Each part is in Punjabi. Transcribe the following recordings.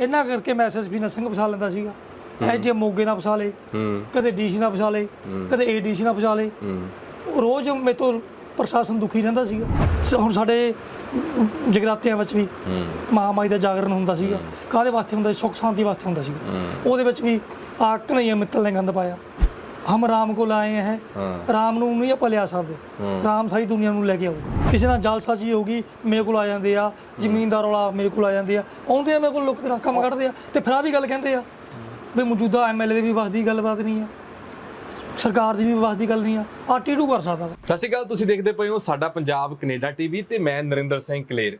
ਇਹਨਾਂ ਕਰਕੇ ਮੈਸੇਜ ਵੀ ਸਿੰਘ ਫਸਾ ਲੈਂਦਾ ਸੀਗਾ। ਇਹ ਜੇ ਮੋਗੇ ਨਾਲ ਫਸਾ ਲੇ ਕਦੇ ਡੀਸੀ ਨਾਲ ਫਸਾ ਲੇ ਕਦੇ ਏਡੀਸੀ ਨਾਲ ਫਸਾ ਲੇ। ਰੋਜ਼ ਮੇਰੇ ਤੋਂ ਪ੍ਰਸ਼ਾਸਨ ਦੁਖੀ ਰਹਿੰਦਾ ਸੀਗਾ। ਸ- ਹੁਣ ਸਾਡੇ ਜਗਰਾਤਿਆਂ ਵਿੱਚ ਵੀ ਮਹਾਮਾਈ ਦਾ ਜਾਗਰਣ ਹੁੰਦਾ ਸੀਗਾ। ਕਾਹਦੇ ਵਾਸਤੇ ਹੁੰਦਾ? ਸੀ ਸੁੱਖ ਸ਼ਾਂਤੀ ਵਾਸਤੇ ਹੁੰਦਾ ਸੀਗਾ। ਉਹਦੇ ਵਿੱਚ ਵੀ ਆ ਕਨਈਆ ਮਿੱਤਲ ਨੇ ਗੰਦ ਪਾਇਆ। ਹਮ ਰਾਮ ਕੋਲ ਆਏ ਹੈ। ਹਾਂ। ਰਾਮ ਨੂੰ ਨਹੀਂ ਆਪਾਂ ਲਿਆ ਸਕਦੇ। ਰਾਮ ਸਾਰੀ ਦੁਨੀਆ ਨੂੰ ਲੈ ਕੇ ਆਊਗਾ। ਕਿਸੇ ਨਾਲ ਜਲਸਾਜੀ ਹੋਊਗੀ ਮੇਰੇ ਕੋਲ ਆ ਜਾਂਦੇ ਆ। ਜ਼ਮੀਨ ਦਾ ਰੌਲਾ ਮੇਰੇ ਕੋਲ ਆ ਜਾਂਦੇ ਆ। ਆਉਂਦੇ ਆ ਮੇਰੇ ਕੋਲ ਲੋਕ ਕੰਮ ਕੱਢਦੇ ਆ। ਤੇ ਫਿਰ ਆ ਵੀ ਗੱਲ ਕਹਿੰਦੇ ਆ ਵੀ ਮੌਜੂਦਾ ਐਮਐਲਏ ਦੇ ਵੀ ਵਸ ਦੀ ਗੱਲਬਾਤ ਨਹੀਂ ਆ। ਸਰਕਾਰ ਦੀ ਵੀ ਵਸ ਦੀ ਗੱਲ ਨਹੀਂ ਆ। ਆ ਟੀਟੂ ਕਰ ਸਕਦਾ ਸਤਿ ਸ਼੍ਰੀ ਅਕਾਲ ਤੁਸੀਂ ਦੇਖਦੇ ਪਏ ਹੋ ਸਾਡਾ ਪੰਜਾਬ ਕੈਨੇਡਾ ਟੀਵੀ ਤੇ ਮੈਂ ਨਰਿੰਦਰ ਸਿੰਘ ਕਲੇਰ।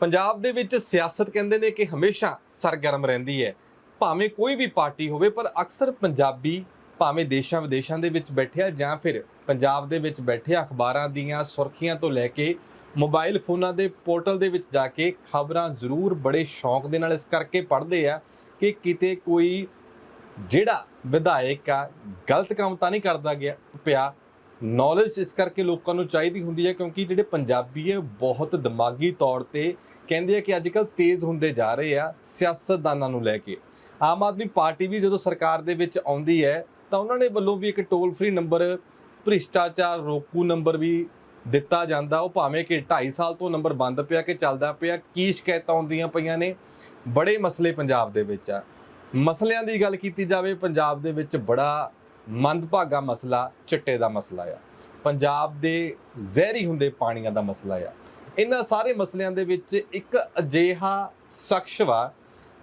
ਪੰਜਾਬ ਦੇ ਵਿੱਚ ਸਿਆਸਤ ਕਹਿੰਦੇ ਨੇ ਕਿ ਹਮੇਸ਼ਾ ਸਰਗਰਮ ਰਹਿੰਦੀ ਹੈ। ਭਾਵੇਂ ਕੋਈ ਵੀ ਪਾਰਟੀ ਹੋਵੇ ਪਰ ਅਕਸਰ ਪੰਜਾਬੀ ਭਾਵੇਂ ਦੇਸ਼ਾਂ ਵਿਦੇਸ਼ਾਂ ਦੇ ਵਿੱਚ ਬੈਠਿਆ ਜਾਂ ਫਿਰ ਪੰਜਾਬ ਦੇ ਵਿੱਚ ਬੈਠੇ ਅਖਬਾਰਾਂ ਦੀਆਂ ਸੁਰਖੀਆਂ ਤੋਂ ਲੈ ਕੇ ਮੋਬਾਈਲ ਫੋਨਾਂ ਦੇ ਪੋਰਟਲ ਦੇ ਵਿੱਚ ਜਾ ਕੇ ਖਬਰਾਂ ਜ਼ਰੂਰ ਬੜੇ ਸ਼ੌਂਕ ਦੇ ਨਾਲ ਇਸ ਕਰਕੇ ਪੜ੍ਹਦੇ ਆ ਕਿ ਕਿਤੇ ਕੋਈ ਜਿਹੜਾ ਵਿਧਾਇਕ ਆ, ਗਲਤ ਕੰਮ ਤਾਂ ਨਹੀਂ ਕਰਦਾ ਗਿਆ, ਪਿਆ। ਨੌਲੇਜ ਇਸ ਕਰਕੇ ਲੋਕਾਂ ਨੂੰ ਚਾਹੀਦੀ ਹੁੰਦੀ ਹੈ ਕਿਉਂਕਿ ਜਿਹੜੇ ਪੰਜਾਬੀ ਹੈ ਬਹੁਤ ਦਿਮਾਗੀ ਤੌਰ ਤੇ ਕਹਿੰਦੇ ਆ ਕਿ ਅੱਜ ਕੱਲ ਤੇਜ਼ ਹੁੰਦੇ ਜਾ ਰਹੇ ਆ ਸਿਆਸਤਦਾਨਾਂ ਨੂੰ ਲੈ ਕੇ। ਆਮ ਆਦਮੀ ਪਾਰਟੀ ਵੀ ਜਦੋਂ ਸਰਕਾਰ ਦੇ ਵਿੱਚ ਆਉਂਦੀ ਹੈ ਤਾਂ ਉਹਨਾਂ ਨੇ ਵੱਲੋਂ ਵੀ ਇੱਕ ਟੋਲ ਫ੍ਰੀ ਨੰਬਰ ਭ੍ਰਿਸ਼ਟਾਚਾਰ ਰੋਕੂ ਨੰਬਰ ਵੀ ਦਿੱਤਾ ਜਾਂਦਾ। ਉਹ ਭਾਵੇਂ ਕਿ 2.5 ਸਾਲ ਤੋਂ ਨੰਬਰ ਬੰਦ ਪਿਆ ਕਿ ਚੱਲਦਾ ਪਿਆ, ਕੀ ਸ਼ਿਕਾਇਤਾਂ ਆਉਂਦੀਆਂ ਪਈਆਂ ਨੇ? ਬੜੇ ਮਸਲੇ ਪੰਜਾਬ ਦੇ ਵਿੱਚ ਆ। ਮਸਲਿਆਂ ਦੀ ਗੱਲ ਕੀਤੀ ਜਾਵੇ, ਪੰਜਾਬ ਦੇ ਵਿੱਚ ਬੜਾ ਮੰਦਭਾਗਾ ਮਸਲਾ, ਚਿੱਟੇ ਦਾ ਮਸਲਾ ਆ। ਪੰਜਾਬ ਦੇ ਜ਼ਹਿਰੀ ਹੁੰਦੇ ਪਾਣੀਆਂ ਦਾ ਮਸਲਾ ਆ। ਇਹਨਾਂ ਸਾਰੇ ਮਸਲਿਆਂ ਦੇ ਵਿੱਚ ਇੱਕ ਅਜਿਹਾ ਸ਼ਖਸ ਵਾ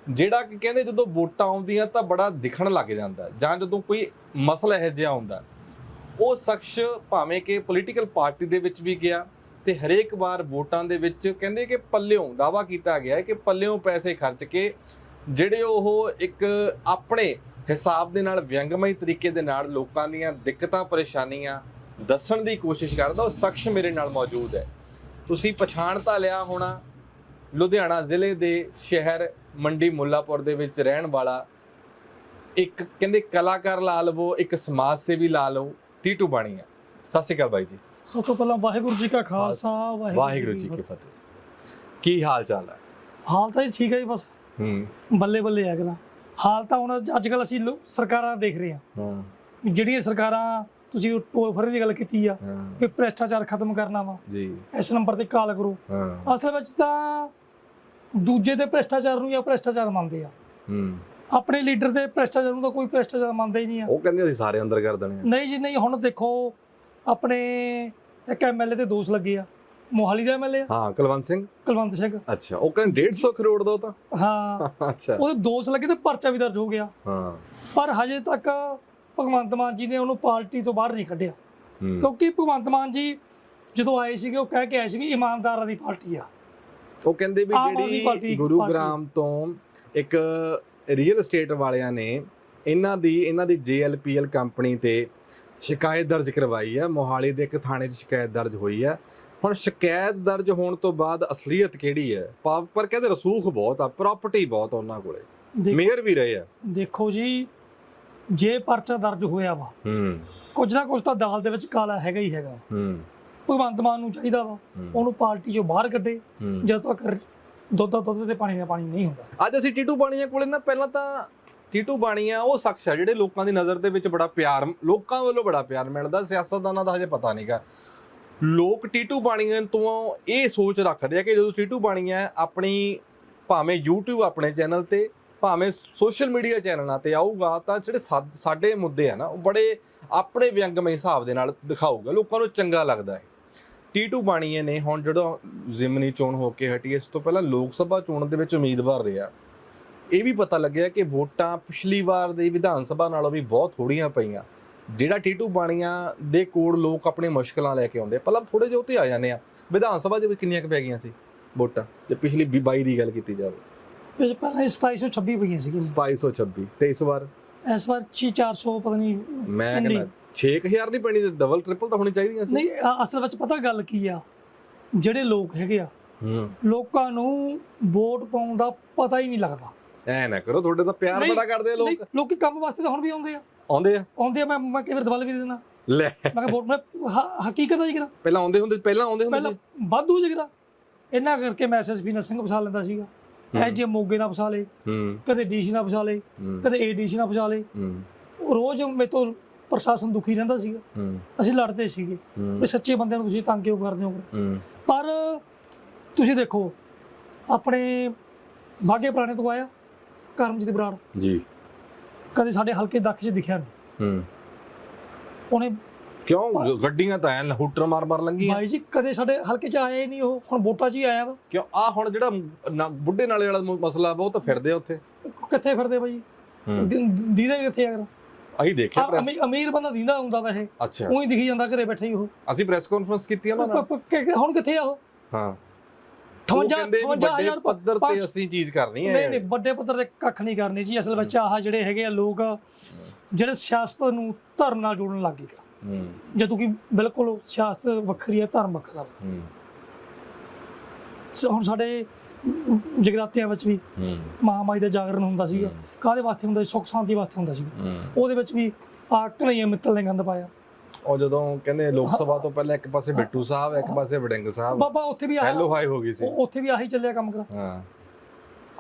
ਜਿਹੜਾ ਕਿ ਕਹਿੰਦੇ ਜਦੋਂ ਵੋਟਾਂ ਆਉਂਦੀਆਂ ਤਾਂ ਬੜਾ ਦਿਖਣ ਲੱਗ ਜਾਂਦਾ ਜਾਂ ਜਦੋਂ ਕੋਈ ਮਸਲਾ ਇਹੋ ਜਿਹਾ ਆਉਂਦਾ ਉਹ ਸ਼ਖਸ ਭਾਵੇਂ ਕਿ ਪੋਲੀਟੀਕਲ ਪਾਰਟੀ ਦੇ ਵਿੱਚ ਵੀ ਗਿਆ ਤੇ ਹਰੇਕ ਵਾਰ ਵੋਟਾਂ ਦੇ ਵਿੱਚ ਕਹਿੰਦੇ ਕਿ ਪੱਲਿਓਂ ਦਾਵਾ ਕੀਤਾ ਗਿਆ ਕਿ ਪੱਲਿਓਂ ਪੈਸੇ ਖਰਚ ਕੇ ਜਿਹੜੇ ਉਹ ਇੱਕ ਆਪਣੇ ਹਿਸਾਬ ਦੇ ਨਾਲ ਵਿਅੰਗਮਈ ਤਰੀਕੇ ਦੇ ਨਾਲ ਲੋਕਾਂ ਦੀਆਂ ਦਿੱਕਤਾਂ, ਪਰੇਸ਼ਾਨੀਆਂ ਦੱਸਣ ਦੀ ਕੋਸ਼ਿਸ਼ ਕਰਦਾ, ਉਹ ਸ਼ਖਸ ਮੇਰੇ ਨਾਲ ਮੌਜੂਦ ਹੈ। ਤੁਸੀਂ ਪਛਾਣ ਤਾਂ ਲਿਆ ਹੋਣਾ ਲੁਧਿਆਣਾ ਜ਼ਿਲ੍ਹੇ ਦੇ ਸ਼ਹਿਰ ਮੰਡੀ ਮੁੱਲਾਪੁਰ ਦੇ ਵਿੱਚ ਰਹਿਣ ਵਾਲਾ ਇੱਕ ਕਹਿੰਦੇ ਕਲਾਕਾਰ ਲਾ ਲਵੋ ਇੱਕ ਸਮਾਜ ਸੇਵੀ ਲਾ ਲਓ ਟੀਟੂ ਬਾਣੀਆ ਸਤਿ ਸ਼੍ਰੀ ਅਕਾਲ ਬਾਈ ਜੀ। ਸਭ ਤੋਂ ਪਹਿਲਾਂ ਵਾਹਿਗੁਰੂ ਜੀ ਕਾ ਖਾਲਸਾ ਵਾਹਿਗੁਰੂ ਜੀ ਕੀ ਫਤਿਹ। ਕੀ ਹਾਲ ਚਾਲ ਹੈ? ਹਾਲ ਤਾਂ ਠੀਕ ਹੈ ਜੀ ਬਸ। ਹੂੰ। ਬੱਲੇ ਬੱਲੇ ਆ ਗੱਲਾਂ ਹਾਲ ਤਾਂ ਹੁਣ ਅੱਜ ਕੱਲ ਅਸੀਂ ਸਰਕਾਰਾਂ ਦੇਖ ਰਹੇ ਹਾਂ। ਹਾਂ। ਜਿਹੜੀਆਂ ਸਰਕਾਰਾਂ ਤੁਸੀਂ ਉਹ ਟੋਲ ਫਰੇ ਦੀ ਗੱਲ ਕੀਤੀ ਆ ਹਾਂ। ਵੀ ਭ੍ਰਿਸ਼ਟਾਚਾਰ ਖਤਮ ਕਰਨਾ ਵਾ। ਜੀ। ਇਸ ਨੰਬਰ ਤੇ ਕਾਲ ਕਰੋ। ਹਾਂ। ਅਸਲ ਵਿੱਚ ਤਾਂ ਦੂਜੇ ਦੇ ਭ੍ਰਿਸ਼ਟਾਚਾਰ ਨੂੰ ਜਾਂ ਭ੍ਰਿਸ਼ਟਾਚਾਰ ਮੰਨਦੇ ਆ। ਹੂੰ। ਆਪਣੇ ਲੀਡਰ ਦੇ ਭ੍ਰਿਸ਼ਟਾਚਾਰ ਨੂੰ ਤਾਂ ਕੋਈ ਭ੍ਰਿਸ਼ਟਾਚਾਰ ਮੰਨਦਾ ਹੀ ਨਹੀਂ ਆ। ਉਹ ਕਹਿੰਦੇ ਅਸੀਂ ਸਾਰੇ ਅੰਦਰ ਕਰ ਦੇਣੇ ਆ। ਨਹੀਂ ਜੀ ਨਹੀਂ ਹੁਣ ਦੇਖੋ ਆਪਣੇ ਇੱਕ ਐਮਐਲਏ ਤੇ ਦੋਸ਼ ਲੱਗੇ ਆ। ਮੋਹਾਲੀ ਦਾ ਐਮਐਲਏ ਹਾਂ ਕੁਲਵੰਤ ਸਿੰਘ। ਕੁਲਵੰਤ ਸਿੰਘ। ਅੱਛਾ ਉਹ ਕਹਿੰਦੇ 150 ਕਰੋੜ ਦਾ ਉਹ ਤਾਂ। ਹਾਂ। ਅੱਛਾ। ਉਹਦੇ ਦੋਸ਼ ਲੱਗੇ ਤੇ ਪਰਚਾ ਵੀ ਦਰਜ ਹੋ ਗਿਆ। ਹਾਂ। ਪਰ ਹਜੇ ਤੱਕ ਭਗਵੰਤ ਮਾਨ ਜੀ ਨੇ ਉਹਨੂੰ ਪਾਰਟੀ ਤੋਂ ਬਾਹਰ ਨਹੀਂ ਕੱਢਿਆ। ਕਿਉਂਕਿ ਭਗਵੰਤ ਮਾਨ ਜੀ ਜਦੋਂ ਆਏ ਸੀਗੇ ਉਹ ਕਹਿ ਕੇ ਆਏ ਸੀ ਵੀ ਇਮਾਨਦਾਰਾਂ ਦੀ ਪਾਰਟੀ ਆ। ਉਹ ਕਹਿੰਦੇ ਵੀ ਜਿਹੜੀ ਗੁਰੂਗ੍ਰਾਮ। ਤੋਂ ਇੱਕ ਰੀਅਲ ਏਸਟੇਟ ਵਾਲਿਆਂ ਨੇ ਇਹਨਾਂ ਦੀ ਇਹਨਾਂ ਦੀ ਜੀਐਲਪੀਐਲ ਕੰਪਨੀ ਤੇ ਸ਼ਿਕਾਇਤ ਦਰਜ ਕਰਵਾਈ ਹੈ ਮੋਹਾਲੀ ਦੇ ਇੱਕ ਥਾਣੇ 'ਚ ਸ਼ਿਕਾਇਤ ਦਰਜ ਹੋਈ ਹੈ ਹੁਣ ਸ਼ਿਕਾਇਤ ਦਰਜ ਹੋਣ ਤੋਂ ਬਾਅਦ ਅਸਲੀਅਤ ਕਿਹੜੀ ਹੈ ਪਰ ਕਹਿੰਦੇ ਰਸੂਖ ਬਹੁਤ ਆ ਪ੍ਰਾਪਰਟੀ ਬਹੁਤ ਆ ਉਹਨਾਂ ਕੋਲੇ। ਮੇਅਰ ਵੀ ਰਹੇ ਆ। ਦੇਖੋ ਜੀ ਜੇ ਪਰਚਾ ਦਰਜ ਹੋਇਆ ਵਾ ਹੂੰ। ਕੁਝ ਨਾ ਕੁਝ ਤਾਂ ਦਾਲ ਦੇ ਵਿੱਚ ਕਾਲਾ ਹੈਗਾ ਹੀ ਹੈਗਾ। ਹੂੰ। ਭਗਵੰਤ ਮਾਨ ਨੂੰ ਚਾਹੀਦਾ ਵਾ। ਉਹਨੂੰ ਪਾਰਟੀ ਚੋਂ ਬਾਹਰ ਕੱਢੇ ਜਦੋਂ ਤੱਕ ਦੁੱਧ ਦਾ ਦੁੱਧ ਤੇ ਪਾਣੀ ਦਾ ਪਾਣੀ ਨਹੀਂ ਹੁੰਦਾ। ਅੱਜ ਅਸੀਂ ਟੀਟੂ ਬਾਣੀਆਂ ਕੋਲੇ ਨਾ ਪਹਿਲਾਂ ਤਾਂ ਟੀਟੂ ਬਾਣੀਆਂ ਉਹ ਸ਼ਖਸ ਹੈ ਜਿਹੜੇ ਲੋਕਾਂ ਦੀ ਨਜ਼ਰ ਦੇ ਵਿੱਚ ਬੜਾ ਪਿਆਰ ਲੋਕਾਂ ਵੱਲੋਂ ਬੜਾ ਪਿਆਰ ਮਿਲਦਾ ਸਿਆਸਤਦਾਨਾਂ ਦਾ ਹਜੇ ਪਤਾ ਨਹੀਂਗਾ। ਲੋਕ ਟੀਟੂ ਬਾਣੀਆਂ ਤੋਂ ਇਹ ਸੋਚ ਰੱਖਦੇ ਆ ਕਿ ਜਦੋਂ ਟੀਟੂ ਬਾਣੀਆਂ ਆਪਣੀ ਭਾਵੇਂ YouTube ਆਪਣੇ ਚੈਨਲ ਤੇ ਭਾਵੇਂ ਸੋਸ਼ਲ ਮੀਡੀਆ ਚੈਨਲਾਂ ਤੇ ਆਊਗਾ, ਤਾਂ ਜਿਹੜੇ ਸਾ- ਸਾਡੇ ਮੁੱਦੇ ਆ ਨਾ, ਉਹ ਬੜੇ ਆਪਣੇ ਵਿਅੰਗਮਈ ਹਿਸਾਬ ਦੇ ਨਾਲ ਦਿਖਾਊਗਾ। ਲੋਕਾਂ ਨੂੰ ਚੰਗਾ ਲੱਗਦਾ ਹੈ। ਟੀਟੂ ਬਾਣੀਏ ਨੇ, ਹੁਣ ਜਦੋਂ ਜ਼ਿਮਨੀ ਚੋਣ ਹੋ ਕੇ ਹਟੀ, ਇਸ ਤੋਂ ਪਹਿਲਾਂ ਲੋਕ ਸਭਾ ਚੋਣ ਦੇ ਵਿੱਚ ਉਮੀਦਵਾਰ ਰਿਹਾ। ਇਹ ਵੀ ਪਤਾ ਲੱਗਿਆ ਕਿ ਵੋਟਾਂ ਪਿਛਲੀ ਵਾਰ ਦੀ ਵਿਧਾਨ ਸਭਾ ਨਾਲੋਂ ਵੀ ਬਹੁਤ ਥੋੜੀਆਂ ਪਈਆਂ। ਜਿਹੜਾ ਟੀਟੂ ਬਾਣੀਆਂ ਦੇ ਕੋਲ ਲੋਕ ਆਪਣੀ ਮੁਸ਼ਕਲਾਂ ਲੈ ਕੇ ਆਉਂਦੇ, ਪਹਿਲਾਂ ਥੋੜੇ ਜਿਹੇ ਉੱਤੇ ਆ ਜਾਂਦੇ ਆ। ਵਿਧਾਨ ਸਭਾ ਦੇ ਵਿੱਚ ਕਿੰਨੀਆਂ ਕੁ ਪੈ ਗਈਆਂ ਸੀ ਵੋਟਾਂ? ਜੇ ਪਿਛਲੀ 22 ਦੀ ਗੱਲ ਕੀਤੀ ਜਾਵੇ। ਤੇ ਪਹਿਲਾਂ ਇਹ 2726 ਪਈਆਂ ਸੀਗੀਆਂ। 2726 ਤੇ ਇਸ ਵਾਰ? ਇਸ ਵਾਰ 6 400 ਪਤਾ ਨਹੀਂ ਮੈਂ ਇੰਨੀ। ਕਹਿੰਦਾ 6000 ਨਹੀਂ ਪੈਣੀ ਡਬਲ ਟ੍ਰਿਪਲ ਤਾਂ ਹੋਣੀ ਚਾਹੀਦੀਆਂ ਸੀ। ਨਹੀਂ ਅ- ਅਸਲ ਵਿੱਚ ਪਤਾ ਗੱਲ ਕੀ ਆ? ਜਿਹੜੇ ਲੋਕ ਹੈਗੇ ਆ ਲੋਕਾਂ ਨੂੰ ਵੋਟ ਪਾਉਣ ਦਾ ਪਤਾ ਹੀ ਨਹੀਂ ਲੱਗਦਾ। ਐ ਨਾ ਕਰੋ ਤੁਹਾਡੇ ਤਾਂ ਪਿਆਰ ਨਹੀਂ, ਬੜਾ ਕਰਦੇ ਆ ਲੋਕ ਨਹੀਂ, ਲੋਕੀ। ਕੰਮ ਵਾਸਤੇ ਤਾਂ ਹੁਣ ਵੀ ਆਉਂਦੇ ਆ। ਆਉਂਦੇ ਆ? ਆਉਂਦੇ ਆ ਮੈਂ ਮੈਂ ਕਈ ਵਾਰ ਦਵਲ ਵੀ ਦੇ ਦੇਣਾ ਲੈ। ਮੈਂ ਕਿਹਾ ਵੋਟ ਮੈਂ ਹ- ਹਕੀਕਤ ਪਹਿਲਾਂ ਆਉਂਦੇ ਹੁੰਦੇ ਪਹਿਲਾਂ ਆਉਂਦੇ ਹੁੰਦੇ ਪਹਿਲਾਂ ਸੀ। ਵਾਧੂ ਜਿਗਰਾ ਇਹਨਾਂ ਕਰਕੇ ਮੈਸੇਜ ਵੀ ਨਾ ਸਿੰਘ ਵਸਾ ਲੈਂਦਾ ਸੀਗਾ। ਐ ਜੇ ਮੋਗੇ ਨਾਲ ਫਸਾ ਲੇ ਕਦੇ ਡੀਸੀ ਨਾਲ ਫਸਾ ਲੇ ਕਦੇ ਏਡੀਸੀ ਨਾਲ ਫਸਾ ਲੇ। ਰੋਜ਼ ਮੇਰੇ ਤੋਂ ਪ੍ਰਸ਼ਾਸਨ ਦੁਖੀ ਰਹਿੰਦਾ ਸੀਗਾ। ਅਸੀਂ ਲੜਦੇ ਸੀਗੇ। ਵੀ ਸੱਚੇ ਬੰਦਿਆਂ ਨੂੰ ਤੁਸੀਂ ਤੰਗ ਕਿਉਂ ਕਰਦੇ ਹੋ? ਹੂੰ। ਪਰ ਤੁਸੀਂ ਦੇਖੋ ਆਪਣੇ ਬਾਗੇ ਪੁਰਾਣੇ ਤੋਂ ਆਇਆ ਕਰਮਜੀਤ ਬਰਾੜ। ਜੀ। ਕਦੇ ਸਾਡੇ ਹਲਕੇ ਦੱਖ 'ਚ ਦਿਖਿਆ ਨਹੀਂ ਹੂੰ। ਉਹਨੇ ਕਿਉਂ? ਗੱਡੀਆਂ ਤਾਂ ਐਨ ਹੂਟਰ ਮਾਰ ਮਾਰ ਲੰਗੀਆਂ। ਬਾਈ ਜੀ ਕਦੇ ਸਾਡੇ ਹਲਕੇ 'ਚ ਹੀ ਨਹੀਂ ਉਹ ਹੁਣ ਵੋਟਾਂ 'ਚ ਹੀ ਆਇਆ ਵਾ। ਕਿਉਂ? ਆ ਹੁਣ ਜਿਹੜਾ ਬੁੱਢੇ ਨਾਲੇ ਵਾਲਾ ਮਸਲਾ ਉਹ ਤਾਂ ਫਿਰਦੇ ਆ ਉੱਥੇ। ਕਿੱਥੇ ਫਿਰਦੇ ਬਾਈ ਦੀਦੇ ਕਿੱਥੇ ਅਗਰ? ਅਸੀਂ ਦੇਖਿਆ ਪ੍ਰੈਸ ਅਮੀ- ਅਮੀਰ ਬੰਦਾ ਦੀਂਦਾ ਹੁੰਦਾ ਵਾ ਇਹ ਅੱਛਾ। ਉਹੀ ਦਿਖੀ ਜਾਂਦਾ ਘਰੇ ਬੈਠੇ ਹੀ ਉਹ। ਅਸੀਂ ਪ੍ਰੈਸ ਕਾਨਫਰੰਸ ਕੀਤੀ ਉਹਨਾਂ ਨਾਲ ਹੁਣ ਕਿੱਥੇ ਆ ਉਹ? ਹਾਂ। 58 ਕਹਿੰਦੇ ਵੀ 58 ਵੱਡੇ ਹਜ਼ਾਰ ਪੱਧਰ ਪੰਜ- ਤੇ ਅਸੀਂ ਚੀਜ਼ ਕਰਨੀ ਹੈ। ਨਹੀਂ ਨਹੀਂ ਵੱਡੇ ਪੱਧਰ ਤੇ ਕੱਖ ਨਹੀਂ ਕਰਨੀ ਜੀ। ਅਸਲ ਵਿੱਚ ਆਹ ਜਿਹੜੇ ਹੈਗੇ ਆ ਲੋਕ ਜਿਹੜੇ ਸਿਆਸਤ ਨੂੰ ਧਰਮ ਨਾਲ ਜੋੜਨ ਲੱਗ ਗਏ। ਹੂੰ। ਜਦੋਂ ਕਿ ਬਿਲਕੁਲ ਸਿਆਸਤ ਵੱਖਰੀ ਹੈ ਧਰਮ ਵੱਖਰਾ ਵਾ। ਹੂੰ। ਸ- ਹੁਣ ਸਾਡੇ ਜਗਰਾਤਿਆਂ ਵਿੱਚ ਵੀ ਹੂੰ। ਮਹਾਮਾਈ ਦਾ ਜਾਗਰਣ ਹੁੰਦਾ ਸੀਗਾ। ਕਾਹਦੇ ਵਾਸਤੇ ਹੁੰਦਾ ਸੀ? ਸੁੱਖ ਸ਼ਾਂਤੀ ਵਾਸਤੇ ਹੁੰਦਾ ਹੂੰ। ਉਹਦੇ ਵਿੱਚ ਵੀ ਆ ਕਨਈਆ ਮਿੱਤਲ ਨੇ ਗੰਦ ਪਾਇਆ। ਉਹ ਜਦੋਂ ਕਹਿੰਦੇ ਲੋਕ ਸਭਾ ਤੋਂ ਪਹਿਲਾਂ ਇੱਕ ਪਾਸੇ ਬਿੱਟੂ ਸਾਹਿਬ ਇੱਕ ਪਾਸੇ ਵੜਿੰਗ ਸਾਹਿਬ। ਬਾਬਾ ਉੱਥੇ ਵੀ ਆਇਆ ਹੈਲੋ ਹਾਈ ਹੋ ਗਈ ਸੀ। ਉਹ- ਉੱਥੇ ਵੀ ਆਹੀ ਚੱਲਿਆ ਕੰਮ ਕਰਾ ਹਾਂ।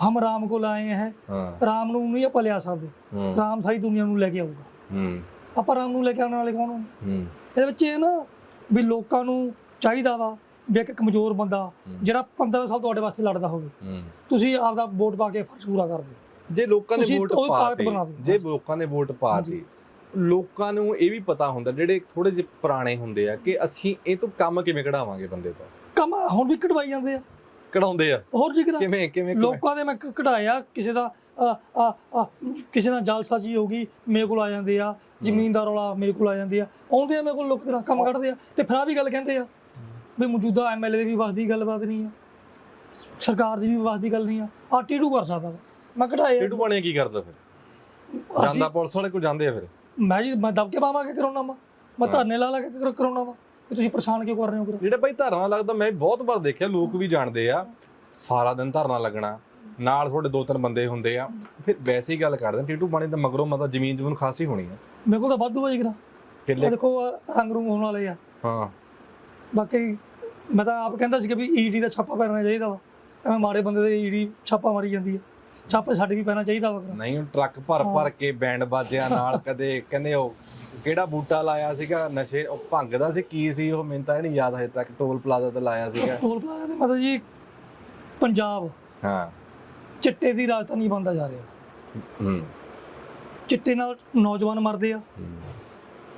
ਹਮ ਰਾਮ ਕੋਲ ਆਏ ਹੈ। ਹਾਂ। ਰਾਮ ਨੂੰ ਨਹੀਂ ਆਪਾਂ ਲਿਆ ਸਕਦੇ ਹੂੰ। ਰਾਮ ਸਾਰੀ ਦੁਨੀਆ ਨੂੰ ਲੈ ਕੇ ਆਊਗਾ। ਹੂੰ। ਆਪਾਂ ਰਾਮ ਨੂੰ ਲੈ ਕੇ ਆਉਣ ਵਾਲੇ ਕੌਣ ਹੂੰ। ਇਹਦੇ ਵਿੱਚ ਇਹ ਨਾ ਵੀ ਲੋਕਾਂ ਨੂੰ ਚਾਹੀਦਾ ਵਾ ਵੀ ਇੱਕ ਕਮਜ਼ੋਰ ਬੰਦਾ। ਜਿਹੜਾ 15 ਸਾਲ ਤੁਹਾਡੇ ਵਾਸਤੇ ਲੜਦਾ ਹੋਵੇ। ਤੁਸੀਂ ਆਪਦਾ ਵੋਟ ਪਾ ਕੇ ਫਰਜ਼ ਪੂਰਾ ਕਰ ਦਿਓ। ਜੇ ਲੋਕਾਂ ਨੇ ਵੋਟ ਪਾਤੀ। ਜੇ ਲੋਕਾਂ ਨੇ ਵੋਟ ਪਾਤੀ ਲੋਕਾਂ ਨੂੰ ਇਹ ਵੀ ਪਤਾ ਹੁੰਦਾ ਜਿਹੜੇ ਥੋੜੇ ਜਿਹੇ ਪੁਰਾਣੇ ਹੁੰਦੇ ਆ ਕਿ ਅਸੀਂ ਇਹ ਤੋਂ ਕੰਮ ਕਿਵੇਂ ਕਢਾਵਾਂਗੇ ਬੰਦੇ ਤੋਂ? ਕੰਮ ਹੁਣ ਵੀ ਕਢਵਾਈ ਜਾਂਦੇ ਆ। ਕਢਾਉਂਦੇ ਆ? ਹੋਰ ਜੀ ਕਿਵੇਂ ਕਿਵੇਂ? ਲੋਕਾਂ ਦੇ ਮੈਂ ਕਢਾਇਆ ਕਿਸੇ ਦਾ ਆ, ਆ, ਆ, ਕਿਸੇ ਨਾਲ ਜਾਲਸਾਜੀ ਹੋ ਗਈ ਮੇਰੇ ਕੋਲ ਆ ਜਾਂਦੇ ਆ ਜ਼ਮੀਨ ਦਾ ਰੌਲਾ ਮੇਰੇ ਕੋਲ ਆ ਜਾਂਦੇ ਆ ਆਉਂਦੇ ਆ ਮੇਰੇ ਕੋਲ ਲੋਕ ਕੰਮ ਕੱਢਦੇ ਆ ਤੇ ਫਿਰ ਆ ਵੀ ਗੱਲ ਕਹਿੰਦੇ ਆ ਵੀ ਮੌਜੂਦਾ ਐਮਐਲਏ ਦੀ ਵੀ ਵਸ ਦੀ ਗੱਲਬਾਤ ਨਹੀਂ ਆ ਸਰਕਾਰ ਦੀ ਵੀ ਵਸ ਦੀ ਗੱਲ ਨਹੀਂ ਆ ਆ ਟੀਡੂ ਕਰ ਸਕਦਾ ਵਾ। ਮੈਂ ਆ। ਟਿੱਡੂ ਬਣੇ ਕੀ ਕਰਦਾ ਫਿਰ? ਜਾਂਦਾ ਪੁਲਿਸ ਵਾਲੇ ਕੋਲ ਜਾਂਦੇ ਆ ਫਿਰ? ਮੈਂ ਜੀ ਮੈਂ ਦਬ ਕੇ ਪਾਵਾਂ ਕੇ ਕਰਾਉਣਾ ਵਾ ਮੈਂ ਧਰਨੇ ਲਾ ਲਾ ਕੇ ਕਰ- ਕਰਾਉਣਾ ਵਾ ਵੀ ਤੁਸੀਂ ਪਰੇਸ਼ਾਨ ਕਿਉਂ ਕਰ ਰਹੇ ਹੋ ਫਿਰ? ਜਿਹੜੇ ਭਾਈ ਧਰਨਾ ਲੱਗਦਾ ਮੈਂ ਬਹੁਤ ਵਾਰ ਦੇਖਿਆ ਲੋਕ ਵੀ ਜਾਣਦੇ ਆ ਸਾਰਾ ਦਿਨ ਧਰਨਾ ਲੱਗਣਾ। ਨਾਲ ਤੁਹਾਡੇ ਦੋ ਤਿੰਨ ਬੰਦੇ ਹੁੰਦੇ ਆ। ਫਿਰ ਵੈਸੇ ਹੀ ਗੱਲ ਕਰਦੇ ਆ, ਟਿੱਡੂ ਬਣੇ ਤਾਂ ਮਗਰੋਂ ਮਤਲਬ ਜ਼ਮੀਨ ਜਮੂਨ ਖਾਸੀ ਹੋਣੀ ਆ। ਮੇਰੇ ਕੋਲ ਤਾਂ ਵਾਧੂ ਆ ਜੀ ਕਰਾ ਕਿੱਲੇ ਦੇਖੋ ਆਹ ਰੰਗ ਰੂੰਗ ਹੋਣ ਵਾਲੇ ਆ। ਹਾਂ। ਬਾਕੀ ਮੈਂ ਤਾਂ ਆਪ ਕਹਿੰਦਾ ਸੀ ਕਿ ਵੀ ਈਡੀ ਦਾ ਛਾਪਾ ਪੈਣਾ ਚਾਹੀਦਾ ਵਾ। ਐਵੇਂ ਮਾੜੇ ਬੰਦੇ ਦੇ ਈਡੀ ਛਾਪਾ ਮਾਰੀ ਜਾਂਦੀ ਹੈ ਛਾਪਾ ਸਾਡੇ ਵੀ ਪੈਣਾ ਚਾਹੀਦਾ ਵਾ। ਨਹੀਂ ਉਹ ਟਰੱਕ ਭਰ ਭਰ ਕੇ ਬੈਂਡ ਬਾਜਿਆਂ ਨਾਲ ਕਦੇ ਕਹਿੰਦੇ ਉਹ ਕਿਹੜਾ ਬੂਟਾ ਲਾਇਆ ਸੀਗਾ ਨਸ਼ੇ ਉਹ ਭੰਗ ਦਾ ਸੀ ਕੀ ਸੀ ਉਹ ਮੈਨੂੰ ਤਾਂ ਨਹੀਂ ਯਾਦ ਹਜੇ ਤੱਕ ਟੋਲ ਪਲਾਜ਼ਾ ਤੇ ਲਾਇਆ ਸੀਗਾ। ਟੋਲ ਪਲਾਜ਼ਾ ਤੇ ਮਤਲਬ ਜੀ ਪੰਜਾਬ। ਹਾਂ। ਚਿੱਟੇ ਦੀ ਰਾਜਧਾਨੀ ਬਣਦਾ ਜਾ ਰਿਹਾ। ਹੂੰ। ਚਿੱਟੇ ਨਾਲ ਨੌਜਵਾਨ ਮਰਦੇ ਆ।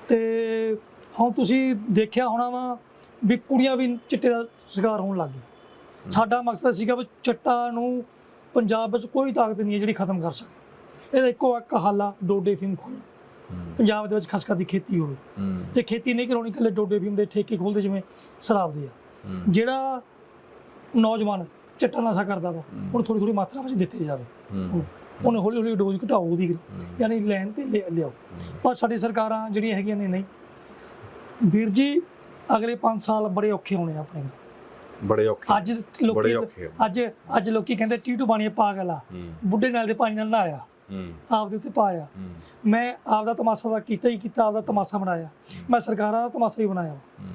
ਤੇ ਹੁਣ ਤੁਸੀਂ ਦੇਖਿਆ ਹੋਣਾ ਵਾ ਵੀ ਕੁੜੀਆਂ ਵੀ ਚਿੱਟੇ ਦਾ ਸ਼ਿਕਾਰ ਹੋਣ ਲੱਗ ਗਈਆਂ। ਸਾਡਾ ਮਕਸਦ ਸੀਗਾ ਵੀ ਚਿੱਟਾ ਨੂੰ ਪੰਜਾਬ ਵਿੱਚ ਕੋਈ ਤਾਕਤ ਨਹੀਂ ਹੈ ਜਿਹੜੀ ਖਤਮ ਕਰ ਸਕੇ। ਇਹਦਾ ਇੱਕੋ ਇੱਕ ਹੱਲ ਆ ਡੋਡੇ ਫੀਮ ਖੋਲ੍ਹਣਾ ਹੂੰ, ਪੰਜਾਬ ਦੇ ਵਿੱਚ ਖਸਖਾ ਦੀ ਖੇਤੀ ਹੋਵੇ। ਤੇ ਖੇਤੀ ਨਹੀਂ ਕਰਾਉਣੀ ਕੱਲੇ ਡੋਡੇ ਫੀਮ ਦੇ ਠੇਕੇ ਖੋਲਦੇ ਜਿਵੇਂ ਸ਼ਰਾਬ ਦੇ ਆ ਜਿਹੜਾ ਨੌਜਵਾਨ ਚਿੱਟਾ ਨਸ਼ਾ ਕਰਦਾ ਵਾ। ਉਹਨੂੰ ਥੋੜੀ ਥੋੜੀ ਮਾਤਰਾ ਵਿੱਚ ਦਿੱਤੀ ਜਾਵੇ। ਹੂੰ, ਉਹਨੇ ਹੌਲੀ ਹੌਲੀ ਡੋਜ਼ ਘਟਾਓ ਉਹਦੀ। ਹੂੰ, ਯਾਨੀ ਲੈਣ ਤੇ ਲਿਆ- ਲਿਆਓ। ਪਰ ਸਾਡੀ ਸਰਕਾਰਾਂ ਜਿਹੜੀਆਂ ਹੈਗੀਆਂ ਨੇ ਨਹੀਂ। ਵੀਰ ਜੀ ਅਗਲੇ 5 ਸਾਲ ਬੜੇ ਔਖੇ ਹੋਣੇ ਆ ਆਪਣੇ। ਬੜੇ ਔਖੇ। ਅੱਜ ਲੋਕੀ। ਅੱਜ ਅੱਜ ਲੋਕੀ ਕਹਿੰਦੇ ਟੀਟੂ ਬਾਣੀਏ ਪਾਗਲ ਆ। ਹੂੰ, ਬੁੱਢੇ ਨਾਲ ਦੇ ਪਾਣੀ ਨਾਲ ਨਹਾਇਆ। ਹੂੰ, ਆਪਦੇ ਉੱਤੇ ਪਾਇਆ। ਹੂੰ, ਮੈਂ ਆਪਦਾ ਤਮਾਸ਼ਾ ਦਾ ਕੀਤਾ ਹੀ ਕੀਤਾ ਆਪਦਾ ਤਮਾਸ਼ਾ ਬਣਾਇਆ। ਮੈਂ ਸਰਕਾਰਾਂ ਦਾ ਤਮਾਸ਼ਾ ਵੀ ਬਣਾਇਆ। ਹੂੰ,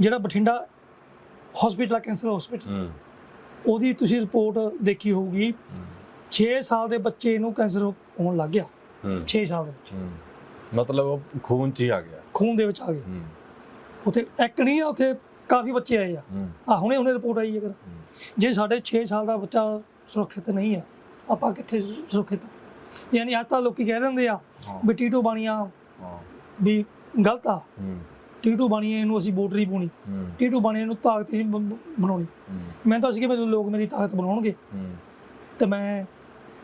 ਜਿਹੜਾ ਬਠਿੰਡਾ ਹਸਪੀਟਲ ਕੈਂਸਰ ਹਸਪੀਟਲ ਹੂੰ, ਉਹਦੀ ਤੁਸੀਂ ਰਿਪੋਰਟ ਦੇਖੀ ਹੋਊਗੀ। 6 ਸਾਲ ਦੇ ਬੱਚੇ ਨੂੰ ਕੈਂਸਰ ਹੋਣ ਲੱਗ ਗਿਆ। ਹੂੰ, 6 ਸਾਲ ਦੇ ਵਿੱਚ। ਮਤਲਬ ਉਹ ਖੂਨ ਚ ਹੀ ਆ ਗਿਆ। ਖੂਨ ਦੇ ਵਿੱਚ ਆ ਹੂੰ, ਉੱਥੇ ਇੱਕ ਨਹੀਂ ਆ ਉੱਥੇ ਕਾਫੀ ਬੱਚੇ ਆਏ ਆ। ਆ ਹੁਣੇ ਹੁਣੇ ਰਿਪੋਰਟ ਆਈ ਹੈ। ਕਰ। ਜੇ ਸਾਡੇ 6 ਸਾਲ ਦਾ ਬੱਚਾ ਸੁਰੱਖਿਅਤ ਨਹੀਂ ਆ ਆਪਾਂ ਕਿੱਥੇ ਸੁਰੱਖਿਅਤ? ਯਾਨੀ ਅੱਜ ਤਾਂ ਲੋਕੀ ਕਹਿ ਦਿੰਦੇ ਆ ਵੀ ਟੀਟੂ ਬਾਣੀਆਂ ਵੀ ਗਲਤ ਆ। ਹੂੰ, ਟੀਟੂ ਬਾਣੀਆਂ ਇਹਨੂੰ ਅਸੀਂ ਪਾਉਣੀ ਹੂੰ, ਟੀਟੂ ਬਾਣੀਆਂ ਨੂੰ ਤਾਕਤ ਬ- ਬਣਾਉਣੀ। ਹੂੰ, ਮੈਂ ਤਾਂ ਸੀ ਕਿ ਮੈਨੂੰ ਲੋਕ ਮੇਰੀ ਤਾਕਤ ਬਣਾਉਣਗੇ। ਹੂੰ, ਤੇ ਮੈਂ